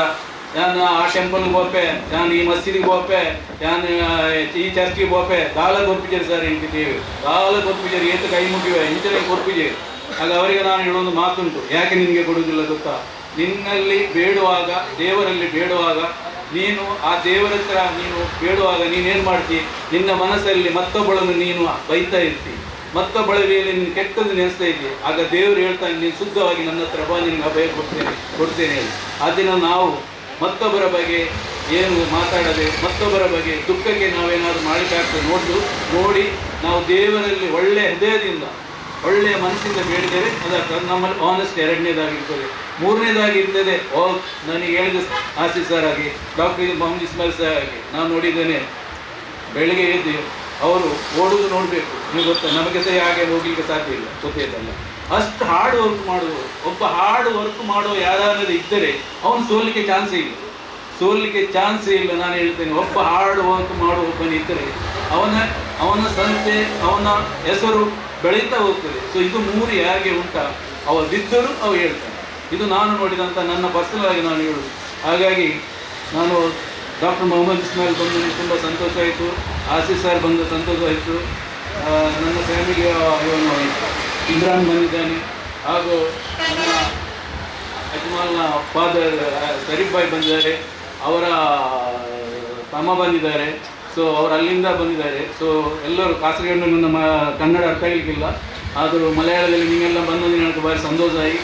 ನಾನು ಆ ಟೆಂಪಲ್ಗೆ ಹೋಪೆ ನಾನು ಈ ಮಸೀದಿಗೆ ಹೋಪೆ ನಾನು ಈ ಚರ್ಚಿಗೆ ಹೋಪೆ ದಾಲ ಕೊರ್ಪಿಜರ್ ಸರ್ ಹೇಳ್ತಿದ್ದೇವೆ ದಾಲ ಕೊರ್ಪಿಜರ್ ಏತು ಕೈ ಮುಗಿವೆ ಇಂಚನೆ ಕೊರ್ಪಿಜೆ ಆಗ ಅವರಿಗೆ ನಾನು ಹೇಳೋದು ಮಾತುಂಟು, ಯಾಕೆ ನಿನಗೆ ಕೊಡುವುದಿಲ್ಲ ಗೊತ್ತಾ? ನಿನ್ನಲ್ಲಿ ಬೇಡುವಾಗ, ದೇವರಲ್ಲಿ ಬೇಡುವಾಗ, ನೀನು ಆ ದೇವರ ಹತ್ರ ನೀನು ಬೇಡುವಾಗ ನೀನೇನು ಮಾಡ್ತಿ? ನಿನ್ನ ಮನಸ್ಸಲ್ಲಿ ಮತ್ತೊಬ್ಬಳನ್ನು ನೀನು ಬೈತಾ ಇರ್ತಿ. ಮತ್ತೊಬ್ಬಳ ಮೇಲೆ ನೀನು ಕೆಟ್ಟದ್ದು ನೆನೆಸ್ತಾ ಇದ್ದೀಯ? ಆಗ ದೇವರು ಹೇಳ್ತಾನೆ ನೀನು ಶುದ್ಧವಾಗಿ ನನ್ನ ಹತ್ರ ಬಾ, ನಿನಗೆ ಅಭಯ ಕೊಡ್ತೇನೆ ಕೊಡ್ತೇನೆ ಆ ದಿನ ನಾವು ಮತ್ತೊಬ್ಬರ ಬಗ್ಗೆ ಏನು ಮಾತಾಡದೆ, ಮತ್ತೊಬ್ಬರ ಬಗ್ಗೆ ದುಃಖಕ್ಕೆ ನಾವೇನಾದರೂ ಮಾಡಲಿಕ್ಕಾಗ್ತದೆ ನೋಡು ನೋಡಿ, ನಾವು ದೇವರಲ್ಲಿ ಒಳ್ಳೆಯ ಹೃದಯದಿಂದ ಒಳ್ಳೆಯ ಮನಸ್ಸಿಂದ ಬೇಡಿದರೆ ಅದಕ್ಕೆ ನಮ್ಮಲ್ಲಿ ಆನೆಸ್ಟ್ ಎರಡನೇದಾಗಿರ್ತದೆ. ಮೂರನೇದಾಗಿರ್ತದೆ, ಓ, ನನಗೆ ಹೇಳಿದ ಆಸಿ ಸರ್ ಆಗಿ, ಡಾಕ್ಟರ್ ಮೊಹಮ್ಮದ್ ಇಸ್ಮಾಯಿಲ್ ಸರ್ ಆಗಿ, ನಾನು ನೋಡಿದ್ದೇನೆ, ಬೆಳಿಗ್ಗೆ ಎದ್ದು ಅವರು ಓಡುವುದು ನೋಡಬೇಕು. ನೀವು ಗೊತ್ತಾ, ನಮಗೆ ಸಹ ಹಾಗೆ ಹೋಗ್ಲಿಕ್ಕೆ ಸಾಧ್ಯ ಇಲ್ಲ ಗೊತ್ತೇದಲ್ಲ ಅಷ್ಟು ಹಾರ್ಡ್ ವರ್ಕ್ ಮಾಡುವವರು ಒಬ್ಬ ಹಾರ್ಡ್ ವರ್ಕ್ ಮಾಡುವ ಯಾರಾದರೂ ಇದ್ದರೆ ಅವನು ಸೋಲಿಕ್ಕೆ ಚಾನ್ಸ್ ಇಲ್ಲ. ಸೋಲಿಕ್ಕೆ ಚಾನ್ಸೇ ಇಲ್ಲ, ನಾನು ಹೇಳ್ತೇನೆ, ಒಬ್ಬ ಹಾರ್ಡ್ ವರ್ಕ್ ಮಾಡುವ ಒಬ್ಬನ ಇದ್ದರೆ ಅವನ ಅವನ ಸಂಸ್ಥೆ ಅವನ ಹೆಸರು ಬೆಳೀತಾ ಹೋಗ್ತದೆ. ಸೊ ಇದು ಮೂರು ಯಾರಿಗೆ ಉಂಟಾ? ಅವ ಬಿದ್ದರೂ ಅವ ಹೇಳ್ತಾನೆ. ಇದು ನಾನು ನೋಡಿದಂಥ ನನ್ನ ಪರ್ಸನಲ್ ಆಗಿ ನಾನು ಹೇಳುದು. ಹಾಗಾಗಿ, ನಾನು ಡಾಕ್ಟರ್ ಮೊಹಮ್ಮದ್ ಇಸ್ಮಾಯಿಲ್ ಬಂದು ನನಗೆ ತುಂಬ ಸಂತೋಷ ಆಯಿತು. ಆಸೀಸ್ ಸರ್ ಬಂದು ಸಂತೋಷ ಆಯಿತು. ನನ್ನ ಫ್ಯಾಮಿಲಿಯ ಇವನು ಇಮ್ರಾನ್ ಬಂದಿದ್ದಾನೆ. ಹಾಗೂ ನನ್ನ ಅಜ್ಮಾಲ್ನ ಫಾದರ್ ಶರೀಫ್ ಬಾಯ್ ಬಂದಿದ್ದಾರೆ. ಅವರ ತಮ್ಮ ಬಂದಿದ್ದಾರೆ. ಸೊ ಅವರು ಅಲ್ಲಿಂದ ಬಂದಿದ್ದಾರೆ. ಸೊ ಎಲ್ಲರೂ ಕಾಸರಗೋಡು ನಮ್ಮ ಕನ್ನಡ ಅರ್ಥ ಆಗಲಿಕ್ಕಿಲ್ಲ. ಆದರೂ ಮಲಯಾಳದಲ್ಲಿ ನೀವೆಲ್ಲ ಬಂದು ನನಗೆ ಭಾರಿ ಸಂತೋಷ ಆಗಿ.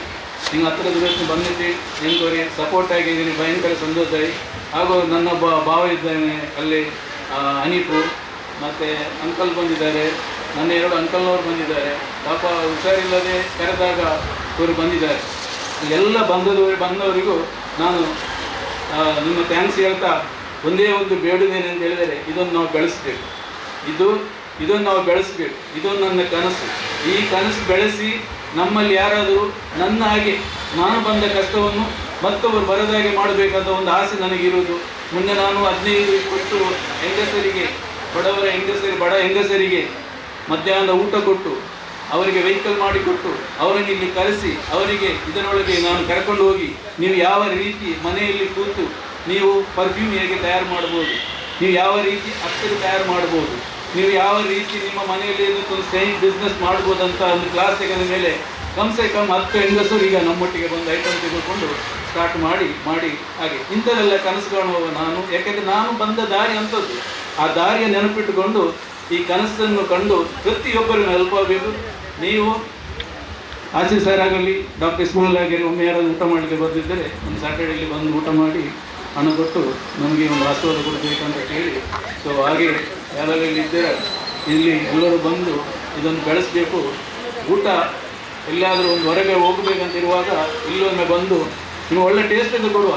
ನಿಮ್ಮ ಹತ್ತಿರ ದೂರಕ್ಕೆ ಬಂದಿದ್ದೆ. ನಿಮ್ಗೆ ಸಪೋರ್ಟ್ ಆಗಿದ್ದೀನಿ. ಭಯಂಕರ ಸಂತೋಷ ಆಗಿ. ಹಾಗೂ ನನ್ನ ಒಬ್ಬ ಭಾವ ಇದ್ದಾನೆ ಅಲ್ಲಿ ಅನೀಪು, ಮತ್ತು ಅಂಕಲ್ ಬಂದಿದ್ದಾರೆ. ನನ್ನ ಎರಡು ಅಂಕಲ್ನವರು ಬಂದಿದ್ದಾರೆ. ಪಾಪ ಹುಷಾರಿಲ್ಲದೆ ಕರೆದಾಗ ಇವರು ಬಂದಿದ್ದಾರೆ. ಎಲ್ಲ ಬಂದದವರು ಬಂದವರಿಗೂ ನಾನು ನಿಮ್ಮ ಥ್ಯಾಂಕ್ಸ್ ಹೇಳ್ತಾ ಒಂದೇ ಒಂದು ಬೇಡುದೇನೆ ಅಂತ ಹೇಳಿದರೆ ಇದನ್ನು ನಾವು ಬೆಳೆಸಬೇಕು. ಇದು, ಇದನ್ನು ನಾವು ಬೆಳೆಸಬೇಕು. ಇದೊಂದು ನನ್ನ ಕನಸು. ಈ ಕನಸು ಬೆಳೆಸಿ ನಮ್ಮಲ್ಲಿ ಯಾರಾದರೂ ನನ್ನ ಹಾಗೆ ನಾನು ಬಂದ ಕಷ್ಟವನ್ನು ಮತ್ತೊಬ್ಬರು ಬರದಾಗೆ ಮಾಡಬೇಕಾದ ಒಂದು ಆಸೆ ನನಗಿರುವುದು. ಮುಂದೆ ನಾನು ಹದಿನೈದು ಕೊಟ್ಟು ಹೆಂಗಸರಿಗೆ, ಬಡವರ ಹೆಂಗಸರಿಗೆ ಬಡ ಹೆಂಗಸರಿಗೆ ಮಧ್ಯಾಹ್ನದ ಊಟ ಕೊಟ್ಟು, ಅವರಿಗೆ ವೆಹಿಕಲ್ ಮಾಡಿಕೊಟ್ಟು ಅವರನ್ನು ಇಲ್ಲಿ ಕರೆಸಿ, ಅವರಿಗೆ ಇದರೊಳಗೆ ನಾನು ಕರ್ಕೊಂಡು ಹೋಗಿ, ನೀವು ಯಾವ ರೀತಿ ಮನೆಯಲ್ಲಿ ಕೂತು ನೀವು ಪರ್ಫ್ಯೂಮ್ ಹೇಗೆ ತಯಾರು ಮಾಡ್ಬೋದು ನೀವು ಯಾವ ರೀತಿ ಅಕ್ಷರ ತಯಾರು ಮಾಡ್ಬೋದು ನೀವು ಯಾವ ರೀತಿ ನಿಮ್ಮ ಮನೆಯಲ್ಲಿ ಒಂದು ಸೈನ್ ಬಿಸ್ನೆಸ್ ಮಾಡ್ಬೋದಂತ ಒಂದು ಕ್ಲಾಸ್ ತೆಗೆದ ಮೇಲೆ ಕಮ್ ಸೆ ಕಮ್ ಹತ್ತು ಹೆಂಗಸರು ಈಗ ನಮ್ಮೊಟ್ಟಿಗೆ ಬಂದು ಐಟಮ್ ತೆಗೆದುಕೊಂಡು ಸ್ಟಾರ್ಟ್ ಮಾಡಿ ಮಾಡಿ ಹಾಗೆ. ಇಂಥದೆಲ್ಲ ಕನಸು ಕಾಣುವ ನಾನು. ಯಾಕೆಂದರೆ ನಾನು ಬಂದ ದಾರಿ ಅಂಥದ್ದು. ಆ ದಾರಿಯ ನೆನಪಿಟ್ಟುಕೊಂಡು ಈ ಕನಸನ್ನು ಕಂಡು ಪ್ರತಿಯೊಬ್ಬರಿಗೂ ಹೆಲ್ಪ್ ಆಗಬೇಕು. ನೀವು ಆಚೆ ಸರ್ ಆಗಲಿ ಡಾಕ್ಟರ್ ಸ್ಮೂಲ್ ಆಗಿರಿ ಒಮ್ಮೆ ಯಾರಾದರೂ ಊಟ ಮಾಡಲಿಕ್ಕೆ ಬಂದಿದ್ದರೆ ಒಂದು ಸ್ಯಾಟರ್ಡೇಲಿ ಬಂದು ಊಟ ಮಾಡಿ ಹಣ ಕೊಟ್ಟು ನಮಗೆ ಒಂದು ಆಶೀರ್ವಾದ ಕೊಡಬೇಕಂತ ಕೇಳಿ. ಸೊ ಹಾಗೆ ಯಾರಾದರೂ ಇಲ್ಲಿ ಇದ್ದೀರ ಇಲ್ಲಿ ಎಲ್ಲರೂ ಬಂದು ಇದನ್ನು ಬೆಳೆಸಬೇಕು. ಊಟ ಎಲ್ಲಾದರೂ ಒಂದು ಹೊರಗೆ ಹೋಗಬೇಕಂತ ಇರುವಾಗ ಇಲ್ಲೊಮ್ಮೆ ಬಂದು, ನೀವು ಒಳ್ಳೆ ಟೇಸ್ಟನ್ನು ಕೊಡುವ.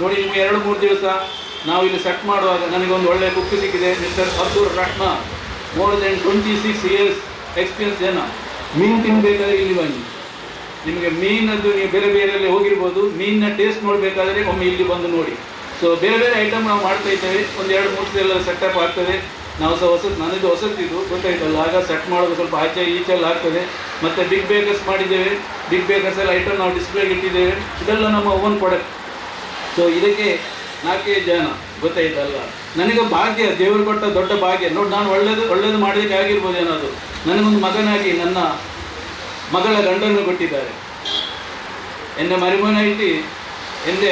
ನೋಡಿ, ನಿಮಗೆ ಎರಡು, ಮೂರು ದಿವಸ ನಾವು ಇಲ್ಲಿ ಸೆಟ್ ಮಾಡುವಾಗ ನನಗೊಂದು ಒಳ್ಳೆ ಕುಕ್ ಸಿಕ್ಕಿದೆ mister Abdul Rahman more than twenty six years experience ಜನ ಮೀನು ತಿನ್ನಬೇಕಾದ್ರೆ ಇಲ್ಲಿ ಬನ್ನಿ. ನಿಮಗೆ ಮೀನದ್ದು ನೀವು ಬೇರೆ ಬೇರೆಯಲ್ಲಿ ಹೋಗಿರ್ಬೋದು. ಮೀನಿನ ಟೇಸ್ಟ್ ನೋಡಬೇಕಾದ್ರೆ ಒಮ್ಮೆ ಇಲ್ಲಿ ಬಂದು ನೋಡಿ. ಸೊ ಬೇರೆ ಬೇರೆ ಐಟಮ್ ನಾವು ಮಾಡ್ತಾ ಇದ್ದೇವೆ. ಒಂದು ಎರಡು ಮೂರು ಎಲ್ಲ ಸೆಟಪ್ ಆಗ್ತದೆ. ನಾವು ಸಹ ಹೊಸದು ನನ್ನದು ಹೊಸದಿದ್ದು ಗೊತ್ತಾಯ್ತಲ್ಲ ಆಗ ಸೆಟ್ ಮಾಡೋದು ಸ್ವಲ್ಪ ಆಚೆ ಈಚೆ ಎಲ್ಲ ಆಗ್ತದೆ ಮತ್ತು ಬಿಗ್ ಬೇಕರ್ಸ್ ಮಾಡಿದ್ದೇವೆ ಬಿಗ್ ಬೇಕರ್ಸ್ ಎಲ್ಲ ಐಟಮ್ ನಾವು ಡಿಸ್ಪ್ಲೇಗೆ ಇಟ್ಟಿದ್ದೇವೆ ಇದೆಲ್ಲ ನಮ್ಮ ಓನ್ ಪ್ರಾಡಕ್ಟ್ ಸೊ ಇದಕ್ಕೆ ನಾಲ್ಕೈದು ಜನ ಗೊತ್ತಾಯ್ತಲ್ಲ ನನಗೆ ಭಾಗ್ಯ ದೇವರು ಕೊಟ್ಟ ದೊಡ್ಡ ಭಾಗ್ಯ ನೋಡಿ ನಾನು ಒಳ್ಳೇದು ಒಳ್ಳೇದು ಮಾಡೋದಕ್ಕೆ ಆಗಿರ್ಬೋದು ಏನಾದರೂ ನನಗೊಂದು ಮಗನಾಗಿ ನನ್ನ ಮಗಳ ಗಂಡನ್ನು ಕೊಟ್ಟಿದ್ದಾರೆ എൻ്റെ മരുമോനായിട്ട് എൻ്റെ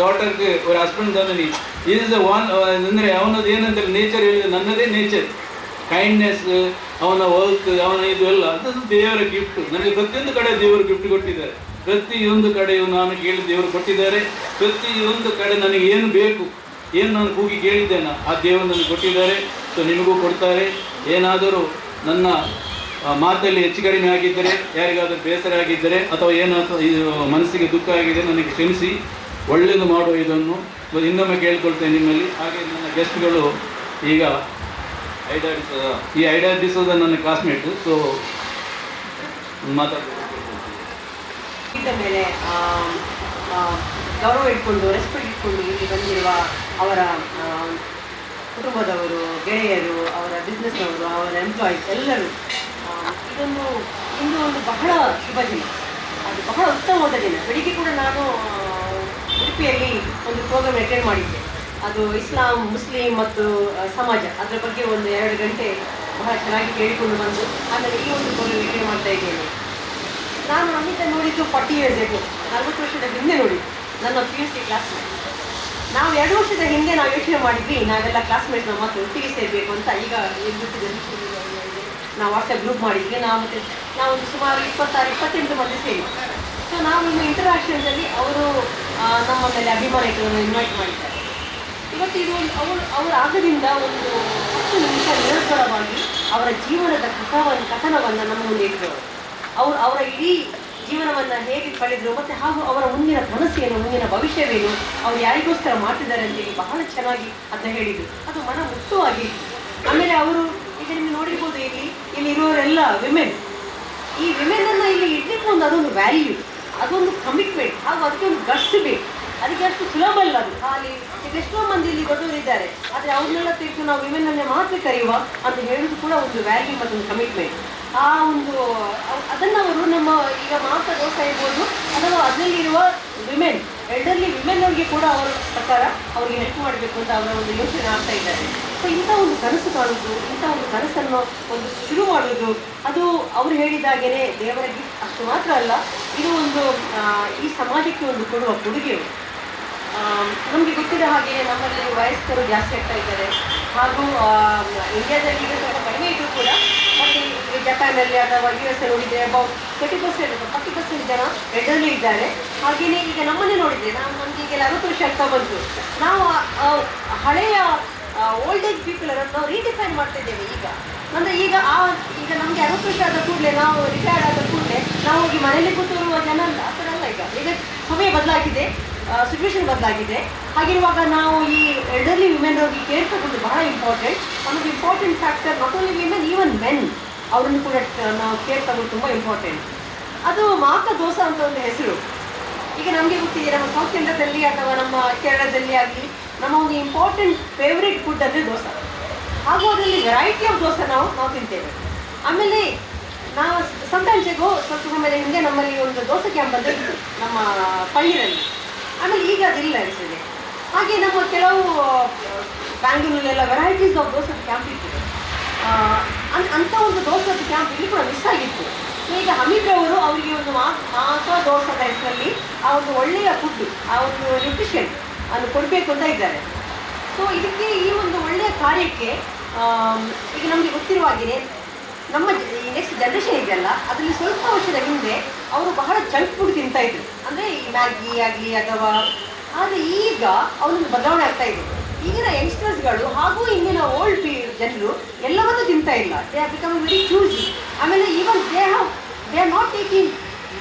ಡಾಟರ್ಗೆ ಅವ್ರ ಹಸ್ಬೆಂಡ್ ಇಸ್ ಈಸ್ ಒನ್ ಅಂದರೆ ಅವನದು ಏನಂದ್ರೆ ನೇಚರ್ ಹೇಳಿದ್ರೆ ನನ್ನದೇ ನೇಚರ್ ಕೈಂಡ್ನೆಸ್ ಅವನ ವರ್ಕ್ ಅವನ ಇದು ಎಲ್ಲ ಅದೊಂದು ದೇವರ ಗಿಫ್ಟ್ ನನಗೆ ಪ್ರತಿಯೊಂದು ಕಡೆ ದೇವರು ಗಿಫ್ಟ್ ಕೊಟ್ಟಿದ್ದಾರೆ. ಪ್ರತಿಯೊಂದು ಕಡೆಯೂ ನಾನು ಕೇಳಿ ದೇವರು ಕೊಟ್ಟಿದ್ದಾರೆ. ಪ್ರತಿಯೊಂದು ಕಡೆ ನನಗೆ ಏನು ಬೇಕು, ಏನು ನಾನು ಕೂಗಿ ಕೇಳಿದ್ದೇನೆ, ಆ ದೇವರು ನನಗೆ ಕೊಟ್ಟಿದ್ದಾರೆ. ಸೊ ನಿಮಗೂ ಕೊಡ್ತಾರೆ. ಏನಾದರೂ ನನ್ನ ಮಾತಲ್ಲಿ ಹೆಚ್ಚು ಕಡಿಮೆ ಆಗಿದ್ದರೆ, ಯಾರಿಗಾದರೂ ಬೇಸರ ಆಗಿದ್ದರೆ, ಅಥವಾ ಏನಾದರೂ ಮನಸ್ಸಿಗೆ ದುಃಖ ಆಗಿದೆ ನನಗೆ ಕ್ಷಮಿಸಿ. ಒಳ್ಳೆಯದು ಮಾಡುವ ಇದನ್ನು ಇನ್ನೊಮ್ಮೆ ಕೇಳ್ಕೊಳ್ತೇನೆ ನಿಮ್ಮಲ್ಲಿ. ಹಾಗೆ ನನ್ನ ಗೆಸ್ಟ್ಗಳು ಈಗ ಐದಾರು ದಿವಸ ಈ ಐದಾರು ದಿವಸದ ನನ್ನ ಕ್ಲಾಸ್ಮೇಟು ಸೊ ಇದ್ದ ಮೇಲೆ ಗೌರವ ಇಟ್ಕೊಂಡು ರೆಸ್ಪೆಕ್ಟ್ ಇಟ್ಕೊಂಡು ಇಲ್ಲಿ ಬಂದಿರುವ ಅವರ ಕುಟುಂಬದವರು ಗೆಳೆಯರು ಅವರ ಬಿಸ್ನೆಸ್ನವರು ಅವರ ಎಂಪ್ಲಾಯೀಸ್ ಎಲ್ಲರೂ ಇದೊಂದು ಇಂದು ಒಂದು ಬಹಳ ಶುಭ ದಿನ. ಅದು ಬಹಳ ಉತ್ತಮವಾದ ದಿನ. ಬೆಳಿಗ್ಗೆ ಕೂಡ ನಾನು ಉಡುಪಿಯಲ್ಲಿ ಒಂದು ಪ್ರೋಗ್ರಾಮ್ ಅಟೆಂಡ್ ಮಾಡಿದ್ದೆ. ಅದು ಇಸ್ಲಾಂ, ಮುಸ್ಲಿಂ ಮತ್ತು ಸಮಾಜ. ಅದರ ಬಗ್ಗೆ ಒಂದು ಎರಡು ಗಂಟೆ ಬಹಳ ಚೆನ್ನಾಗಿ ಕೇಳಿಕೊಂಡು ಬಂದು, ಆಮೇಲೆ ಈ ಒಂದು ಪ್ರೋಗ್ರಾಮ್ ಅಟೆಂಡ್ ಮಾಡ್ತಾ ಇದ್ದೇನೆ. ನಾನು ಅಮಿತ ನೋಡಿದ್ದು ಫಾರ್ಟಿ ಇಯರ್ಸ್ ಎಗೋ ನಲ್ವತ್ತು ವರ್ಷದ ಹಿಂದೆ ನೋಡಿ ನನ್ನ ಪಿ ಯು ಸಿ ಕ್ಲಾಸ್ಮೇಟ್ ನಾವು ಎರಡು ವರ್ಷದ ಹಿಂದೆ ನಾವು ಯೋಚನೆ ಮಾಡಿದ್ವಿ, ನಾವೆಲ್ಲ ಕ್ಲಾಸ್ಮೇಟ್ ನಮ್ಮ ಮಾತು ಒಟ್ಟಿಗೆ ಸೇರಬೇಕು ಅಂತ. ಈಗ ಎದುರಿಸಿದಲ್ಲಿ ನಾವು ವಾಟ್ಸಪ್ ಗ್ರೂಪ್ ಮಾಡಿದ್ವಿ. ನಾವು ಮತ್ತೆ, ನಾವು ಸುಮಾರು ಇಪ್ಪತ್ತಾರು, ಇಪ್ಪತ್ತೆಂಟು ಮಂದಿ ಸೇರಿ ಸೊ ನಾವು ಇನ್ನು ಇಂಟರ್ನ್ಯಾಷನಲ್ದಲ್ಲಿ ಅವರು ನಮ್ಮ ಮೇಲೆ ಅಭಿಮಾನ ಇಟ್ಟು ಇನ್ವೈಟ್ ಮಾಡಿದ್ದಾರೆ. ಇವತ್ತು ಇದು ಒಂದು ಅವರು, ಅವರ ಆಗದಿಂದ ಒಂದು ಹತ್ತು ನಿಮಿಷ ನಿರಂತರವಾಗಿ ಅವರ ಜೀವನದ ಕಥವನ್ನು ಕಥನವನ್ನು ನಮ್ಮ ಮುಂದೆ ಇಟ್ಟರು ಅವರು, ಅವರ ಇಡೀ ಜೀವನವನ್ನು ಹೇಗೆ ಕಳೆದರು ಮತ್ತು ಹಾಗೂ ಅವರ ಮುಂದಿನ ಕನಸೇನು ಮುಂದಿನ ಭವಿಷ್ಯವೇನು, ಅವ್ರು ಯಾರಿಗೋಸ್ಕರ ಮಾಡ್ತಿದ್ದಾರೆ ಅಂತೇಳಿ ಬಹಳ ಚೆನ್ನಾಗಿ ಅಂತ ಹೇಳಿದರು. ಅದು ಮನ ಮುಟ್ಟುವಾಗಿ ಆಮೇಲೆ ಅವರು, ಈಗ ನಿಮ್ಗೆ ನೋಡಿರ್ಬೋದು ಇಲ್ಲಿ ಇಲ್ಲಿ ಇರುವವರೆಲ್ಲ ವಿಮೆನ್ ಈ ವಿಮೆನನ್ನು ಇಲ್ಲಿ ಇಡ್ಲಿಕ್ಕೆ ಒಂದು ಅದೊಂದು ವ್ಯಾಲ್ಯೂ ಅದೊಂದು ಕಮಿಟ್ಮೆಂಟ್ ಹಾಗೂ ಅದಕ್ಕೆ ಒಂದು ಗಟ್ಸ್ ಬೇಕು. ಅದಕ್ಕೆ ಅಷ್ಟು ಸುಲಭ ಅಲ್ಲ ಅದು. ಖಾಲಿ ಎಷ್ಟೋ ಮಂದಿ ಇಲ್ಲಿ ದೊಡ್ಡವರು ಇದ್ದಾರೆ. ಆದರೆ ಅವ್ರನ್ನೆಲ್ಲ ತೆಗೆದು ನಾವು ವಿಮೆನ್ ಅನ್ನೇ ಮಾತ್ರ ಕರೆಯುವ ಅಂತ ಹೇಳೋದು ಕೂಡ ಒಂದು ವ್ಯಾಲ್ಯೂ ಮತ್ತು ಒಂದು ಕಮಿಟ್ಮೆಂಟ್ ಆ ಒಂದು, ಅದನ್ನು ಅವರು ನಮ್ಮ ಈಗ ಮಾತ್ರ ದೋಸ ಇರ್ಬೋದು ಅಥವಾ ಅದರಲ್ಲಿರುವ ವಿಮೆನ್ ಎಲ್ಡರ್ಲಿ ವಿಮೆನ್ ಅವರಿಗೆ ಕೂಡ ಅವರ ಪ್ರಕಾರ ಅವರಿಗೆ ಹೆಲ್ಪ್ ಮಾಡಬೇಕು ಅಂತ ಅವರ ಒಂದು ಯೋಚನೆ ಆಗ್ತಾ ಇದ್ದಾರೆ. ಸೊ ಇಂಥ ಒಂದು ಕನಸು ಕಾಣುವುದು, ಇಂಥ ಒಂದು ಕನಸನ್ನು ಒಂದು ಶುರು ಮಾಡುವುದು, ಅದು ಅವರು ಹೇಳಿದಾಗೆಯೇ ದೇವರ ಗಿಫ್ಟ್ ಅಷ್ಟು ಮಾತ್ರ ಅಲ್ಲ, ಇದು ಒಂದು ಈ ಸಮಾಜಕ್ಕೆ ಒಂದು ಕೊಡುವ ಕೊಡುಗೆ ನಮಗೆ ಗೊತ್ತಿರೋ ಹಾಗೆ ನಮ್ಮಲ್ಲಿ ವಯಸ್ಕರು ಜಾಸ್ತಿ ಆಗ್ತಾ ಇದ್ದಾರೆ. ಹಾಗೂ ಇಂಡಿಯಾದಲ್ಲಿ ಈಗ ಸ್ವಲ್ಪ ಕಡಿಮೆ ಇದ್ದರೂ ಕೂಡ, ಮತ್ತೆ ಜಪಾನಲ್ಲಿ ಅಥವಾ ಯು ಎಸ್ ನೋಡಿದರೆ about thirty percent forty percent ಜನ ಎಡರ್ಲಿ ಇದ್ದಾರೆ. ಹಾಗೆಯೇ ಈಗ ನಮ್ಮನ್ನೇ ನೋಡಿದರೆ ನಾವು ನಮಗೆ ಈಗೆಲ್ಲ ಅರವತ್ತು ವರ್ಷ ಆಗ್ತಾ ಬಂತು. ನಾವು ಹಳೆಯ ಓಲ್ಡ್ ಏಜ್ ಪೀಪಲನ್ನು ನಾವು ರೀಡಿಫೈನ್ ಮಾಡ್ತಾ ಇದ್ದೇವೆ ಈಗ. ಅಂದರೆ ಈಗ ಆ, ಈಗ ನಮಗೆ ಅರವತ್ತು ವರ್ಷ ಆದ ಕೂಡಲೇ ನಾವು ರಿಟೈರ್ಡ್ ಆದ ಕೂಡಲೇ ನಾವು ಹೋಗಿ ಮನೆಯಲ್ಲಿ ಕೂತಿರುವ ಜನ ಅಲ್ಲ, ಆ ಥರ ಅಲ್ಲ ಈಗ. ಈಗ ಸಮಯ ಬದಲಾಗಿದೆ ಸಿಚುವೇಶನ್ ಬದಲಾಗಿದೆ. ಹಾಗಿರುವಾಗ ನಾವು ಈ ಎಲ್ಡರ್ಲಿ ವಿಮೆನ್ ಅವ್ರಿಗೆ ಕೇರ್ ತಗೊಂಡು ಬಹಳ ಇಂಪಾರ್ಟೆಂಟ್ ಒಂದು important factor not only women even men ಅವರನ್ನು ಕೂಡ ನಾವು ಕೇರ್ ತಗೊಂಡು ತುಂಬ ಇಂಪಾರ್ಟೆಂಟ್ ಅದು ಮಾಕ ದೋಸ ಅಂತ ಒಂದು ಹೆಸರು. ಈಗ ನಮಗೆ ಗೊತ್ತಿದೆ ನಮ್ಮ ಸೌತ್ ಇಂಡಿಯಾದಲ್ಲಿ ಅಥವಾ ನಮ್ಮ ಕೇರಳದಲ್ಲಿ ಆಗಲಿ ನಮ್ಮ ಒಂದು ಇಂಪಾರ್ಟೆಂಟ್ ಫೇವ್ರೆಟ್ ಫುಡ್ ಅಂದರೆ ದೋಸೆ. ಹಾಗೂ ಅದರಲ್ಲಿ ವೆರೈಟಿ ಆಫ್ ದೋಸೆ ನಾವು ನಾವು ತಿಂತೇವೆ. ಆಮೇಲೆ ನಾವು ಸಮಟೈಮ್ಸ್ ಈಗ ಸ್ವಲ್ಪ ಸಮಯದ ಹಿಂದೆ ನಮ್ಮಲ್ಲಿ ಒಂದು ದೋಸೆ ಕ್ಯಾಂಪ್ ಅಂತ ಇತ್ತು, ನಮ್ಮ ಪಳ್ಳಿಯಲ್ಲಿ. ಆಮೇಲೆ ಈಗ ಅದಿಲ್ಲ ಅನಿಸಿದೆ ಹಾಗೆ ನಮ್ಮ ಕೆಲವು ಬ್ಯಾಂಗ್ಳೂರಲ್ಲೆಲ್ಲ ವೆರೈಟೀಸ್ ಆಫ್ ದೋಸೆ ಕ್ಯಾಂಪ್ ಇತ್ತು ಅಂಥ ಒಂದು ದೋಸೆ ಕ್ಯಾಂಪ್ ಇಲ್ಲಿ ಕೂಡ ಮಿಸ್ ಆಗಿತ್ತು. ಈಗ ಹಮೀದ್ ಅವರು ಅವರಿಗೆ ಒಂದು ಮಾತ್ರ ಮಾತಾ ದೋಸದ ಹೆಸರಲ್ಲಿ ಆ ಒಂದು ಒಳ್ಳೆಯ ಫುಡ್ ಆ ಒಂದು ನ್ಯೂಟ್ರಿಷನ್ ಅನ್ನು ಕೊಡಬೇಕು ಅಂತ ಇದ್ದಾರೆ. ಸೊ ಇದಕ್ಕೆ ಈ ಒಂದು ಒಳ್ಳೆಯ ಕಾರ್ಯಕ್ಕೆ ಈಗ ನಮಗೆ ಗೊತ್ತಿರುವ ಹಾಗೆ ನಮ್ಮ ನೆಕ್ಸ್ಟ್ ಜನ್ರೇಷನ್ ಇದೆಯಲ್ಲ ಅದರಲ್ಲಿ ಸ್ವಲ್ಪ ವರ್ಷದ ಹಿಂದೆ ಅವರು ಬಹಳ ಜಂಕ್ ಫುಡ್ ತಿಂತಾ ಇದ್ರು. ಅಂದರೆ ಈ ಮ್ಯಾಗಿ ಆಗಲಿ ಅಥವಾ, ಆದರೆ ಈಗ ಅವರೊಂದು ಬದಲಾವಣೆ ಆಗ್ತಾ ಇದೆ. ಈಗಿನ ಯಂಗ್ಸ್ಟರ್ಸ್ಗಳು ಹಾಗೂ ಇಂದಿನ ಓಲ್ಡ್ ಪೀ, ಜನರು ಎಲ್ಲವನ್ನೂ ತಿಂತಾ ಇಲ್ಲ. They are become very choosy ಆಮೇಲೆ even they have they are not taking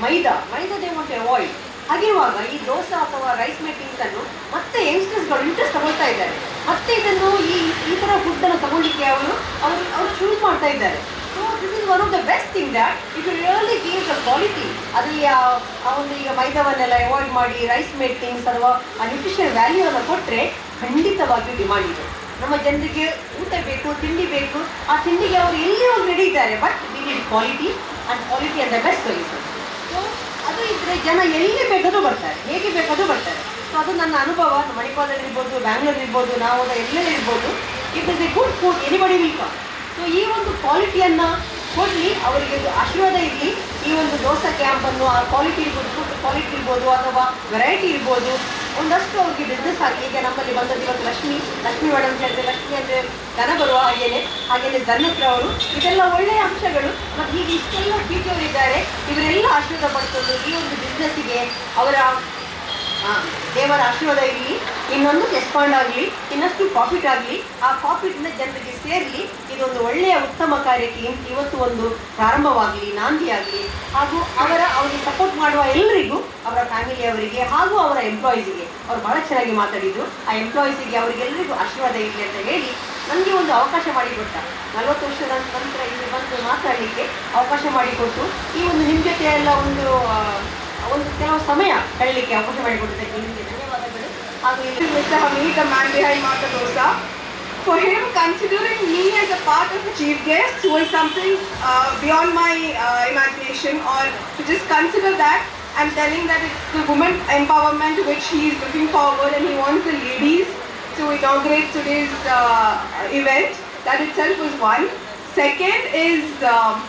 maida. Maida they want avoid ಹಾಗಿರುವಾಗ ಈ ದೋಸೆ ಅಥವಾ ರೈಸ್ ಮೇಕಿಂಗ್ಸ್ ಅನ್ನು ಮತ್ತೆ ಯಂಗ್ಸ್ಟರ್ಸ್ಗಳು ಇಂಟ್ರೆಸ್ಟ್ ತಗೊಳ್ತಾ ಇದ್ದಾರೆ. ಮತ್ತೆ ಇದನ್ನು ಈ ಈ ಥರ ಫುಡ್ಡನ್ನು ತಗೊಳ್ಳಿಕ್ಕೆ ಅವರು ಅವರು ಅವರು ಚೂಸ್ ಮಾಡ್ತಾ ಇದ್ದಾರೆ. So this is one of the best thing that it really give the quality ಅದರಲ್ಲಿ ಆ ಒಂದು ಈಗ ಮೈದಾವನ್ನೆಲ್ಲ ಅವಾಯ್ಡ್ ಮಾಡಿ ರೈಸ್ ಮೇಕಿಂಗ್ಸ್ ಅಥವಾ ಆ ನ್ಯೂಟ್ರಿಷನ್ ವ್ಯಾಲ್ಯೂವನ್ನು ಕೊಟ್ಟರೆ ಖಂಡಿತವಾಗಿಯೂ ಡಿಮಾಂಡ್ ಇದೆ. ನಮ್ಮ ಜನರಿಗೆ ಊಟ ಬೇಕು, ತಿಂಡಿ ಬೇಕು, ಆ ತಿಂಡಿಗೆ ಅವರು ಎಲ್ಲಿ ಹೋಗಿ ನಡೀತಾರೆ but we need quality and quality and the best so ಅದು ಇದ್ರೆ ಜನ ಎಲ್ಲಿ ಬೇಕಾದ್ರೂ ಬರ್ತಾರೆ. ಹೇಗೆ ಬೇಕಾದ್ರೂ ಬರ್ತಾರೆ. ಸೊ ಅದು ನನ್ನ ಅನುಭವ. ಮಣಿಪಾಲದಲ್ಲಿ ಇರ್ಬೋದು ಬ್ಯಾಂಗ್ಳೂರ್ ಇರ್ಬೋದು, ನಾವು ಎಲ್ಲೆಲ್ಲ ಇರ್ಬೋದು. It is a good food anybody will come so ಈ ಒಂದು ಕ್ವಾಲಿಟಿಯನ್ನು ಕೊಡಲಿ. ಅವರಿಗೆ ಒಂದು ಆಶೀರ್ವಾದ ಇರಲಿ. ಈ ಒಂದು ದೋಸೆ ಕ್ಯಾಂಪನ್ನು ಆ ಕ್ವಾಲಿಟಿ ಇರ್ಬೋದು ಫುಡ್ ಕ್ವಾಲಿಟಿ ಇರ್ಬೋದು, ಅಥವಾ ವೆರೈಟಿ ಇರ್ಬೋದು ಒಂದಷ್ಟು ಅವ್ರಿಗೆ ಬಿಸ್ನೆಸ್ ಆಗಿ, ಈಗ ನಮ್ಮಲ್ಲಿ ಬಂದದ್ದು ಇವತ್ತು ಲಕ್ಷ್ಮಿ ಲಕ್ಷ್ಮಿ ಮೇಡಮ್ ಹೇಳಿದ್ರೆ ಲಕ್ಷ್ಮಿ ಅಂದರೆ ದನ ಬರುವ ಹಾಗೇನೆ ಹಾಗೇನೆ ಜನ್ನತ್ರ ಅವರು, ಇದೆಲ್ಲ ಒಳ್ಳೆಯ ಅಂಶಗಳು, ಮತ್ತು ಹೀಗೆ ಇಷ್ಟೆಲ್ಲ ಇದ್ದಾರೆ ಇವರೆಲ್ಲ ಆಶೀರ್ವಾದ ಪಡ್ಕೊಂಡು ಈ ಒಂದು ಬಿಸ್ನೆಸ್ಸಿಗೆ ಅವರ ದೇವರ ಆಶೀರ್ವಾದ ಇರಲಿ, ಇನ್ನೊಂದು ಎಕ್ಸ್ಪಾಂಡ್ ಆಗಲಿ, ಇನ್ನಷ್ಟು ಪ್ರಾಫಿಟ್ ಆಗಲಿ, ಆ ಪ್ರಾಫಿಟ್ನ ಜನರಿಗೆ ಸೇರಲಿ, ಇದೊಂದು ಒಳ್ಳೆಯ ಉತ್ತಮ ಕಾರ್ಯಕ್ಕೆ ಇವತ್ತು ಒಂದು ಪ್ರಾರಂಭವಾಗಲಿ ನಾಂದಿಯಾಗಲಿ ಹಾಗೂ ಅವರ ಅವರಿಗೆ ಸಪೋರ್ಟ್ ಮಾಡುವ ಎಲ್ಲರಿಗೂ ಅವರ ಫ್ಯಾಮಿಲಿಯವರಿಗೆ ಹಾಗೂ ಅವರ ಎಂಪ್ಲಾಯೀಸಿಗೆ ಅವರು ಬಹಳ ಚೆನ್ನಾಗಿ ಮಾತಾಡಿದ್ರು. ಆ ಎಂಪ್ಲಾಯೀಸಿಗೆ ಅವರಿಗೆಲ್ಲರಿಗೂ ಆಶೀರ್ವಾದ ಇರಲಿ ಅಂತ ಹೇಳಿ ನನಗೆ ಒಂದು ಅವಕಾಶ ಮಾಡಿಕೊಟ್ಟ ನಲವತ್ತು ವರ್ಷದ ನಂತರ ಇಲ್ಲಿ ಬಂದು ಮಾತಾಡಲಿಕ್ಕೆ ಅವಕಾಶ ಮಾಡಿಕೊಟ್ಟು ಈ ಒಂದು ನಿಮ್ಮ ಜೊತೆ ಎಲ್ಲ ಒಂದು ಒಂದು ಕೆಲವು ಸಮಯ ಕಳಲಿಕ್ಕೆ ಅವಕಾಶ ಮಾಡಿಕೊಟ್ಟಿದ್ದಕ್ಕೆ ನಿಮಗೆ ಧನ್ಯವಾದಗಳು ಹಾಗೂ ಇಲ್ಲಿ Mr. Hamid, the man behind Mata Dosa. For him, considering me as a part of a chief guest was something uh, beyond my uh, imagination, or to just consider that, I'm telling that it's the women empowerment which he is looking forward and he wants the ladies to inaugurate today's uh, event. That itself was one. Second is um,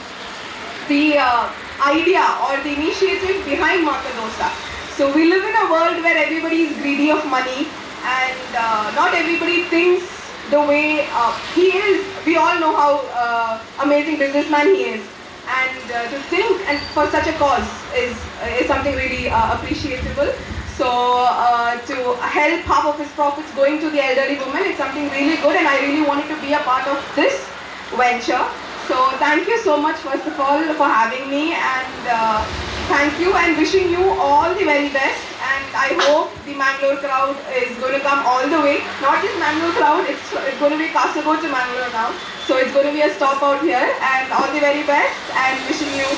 the uh, idea or the initiative behind Mata Dosa. So we live in a world where everybody is greedy of money and uh, not everybody thinks the way uh, he is we all know how uh, amazing businessman he is. And uh, to think and for such a cause is, is something really uh, appreciable. So uh, to help half of his profits going to the elderly women, it's something really good and I really wanted to be a part of this venture. So thank you so much first of all for having me and uh, thank you and wishing you all the very best and I hope the Mangalore crowd is going to come all the way. Not just Mangalore crowd, it's, it's going to be Kasaragod to Mangalore now. So it's going to be a stop out here and all the very best and wishing you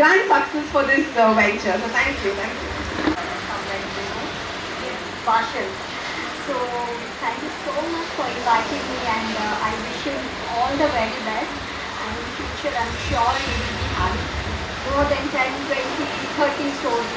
grand success for this uh, venture. So thank you, thank you. partial. So thank you so much for inviting me and uh, I wish you all the very best. And in future I'm sure you will be having more than 10, 20, 30 stores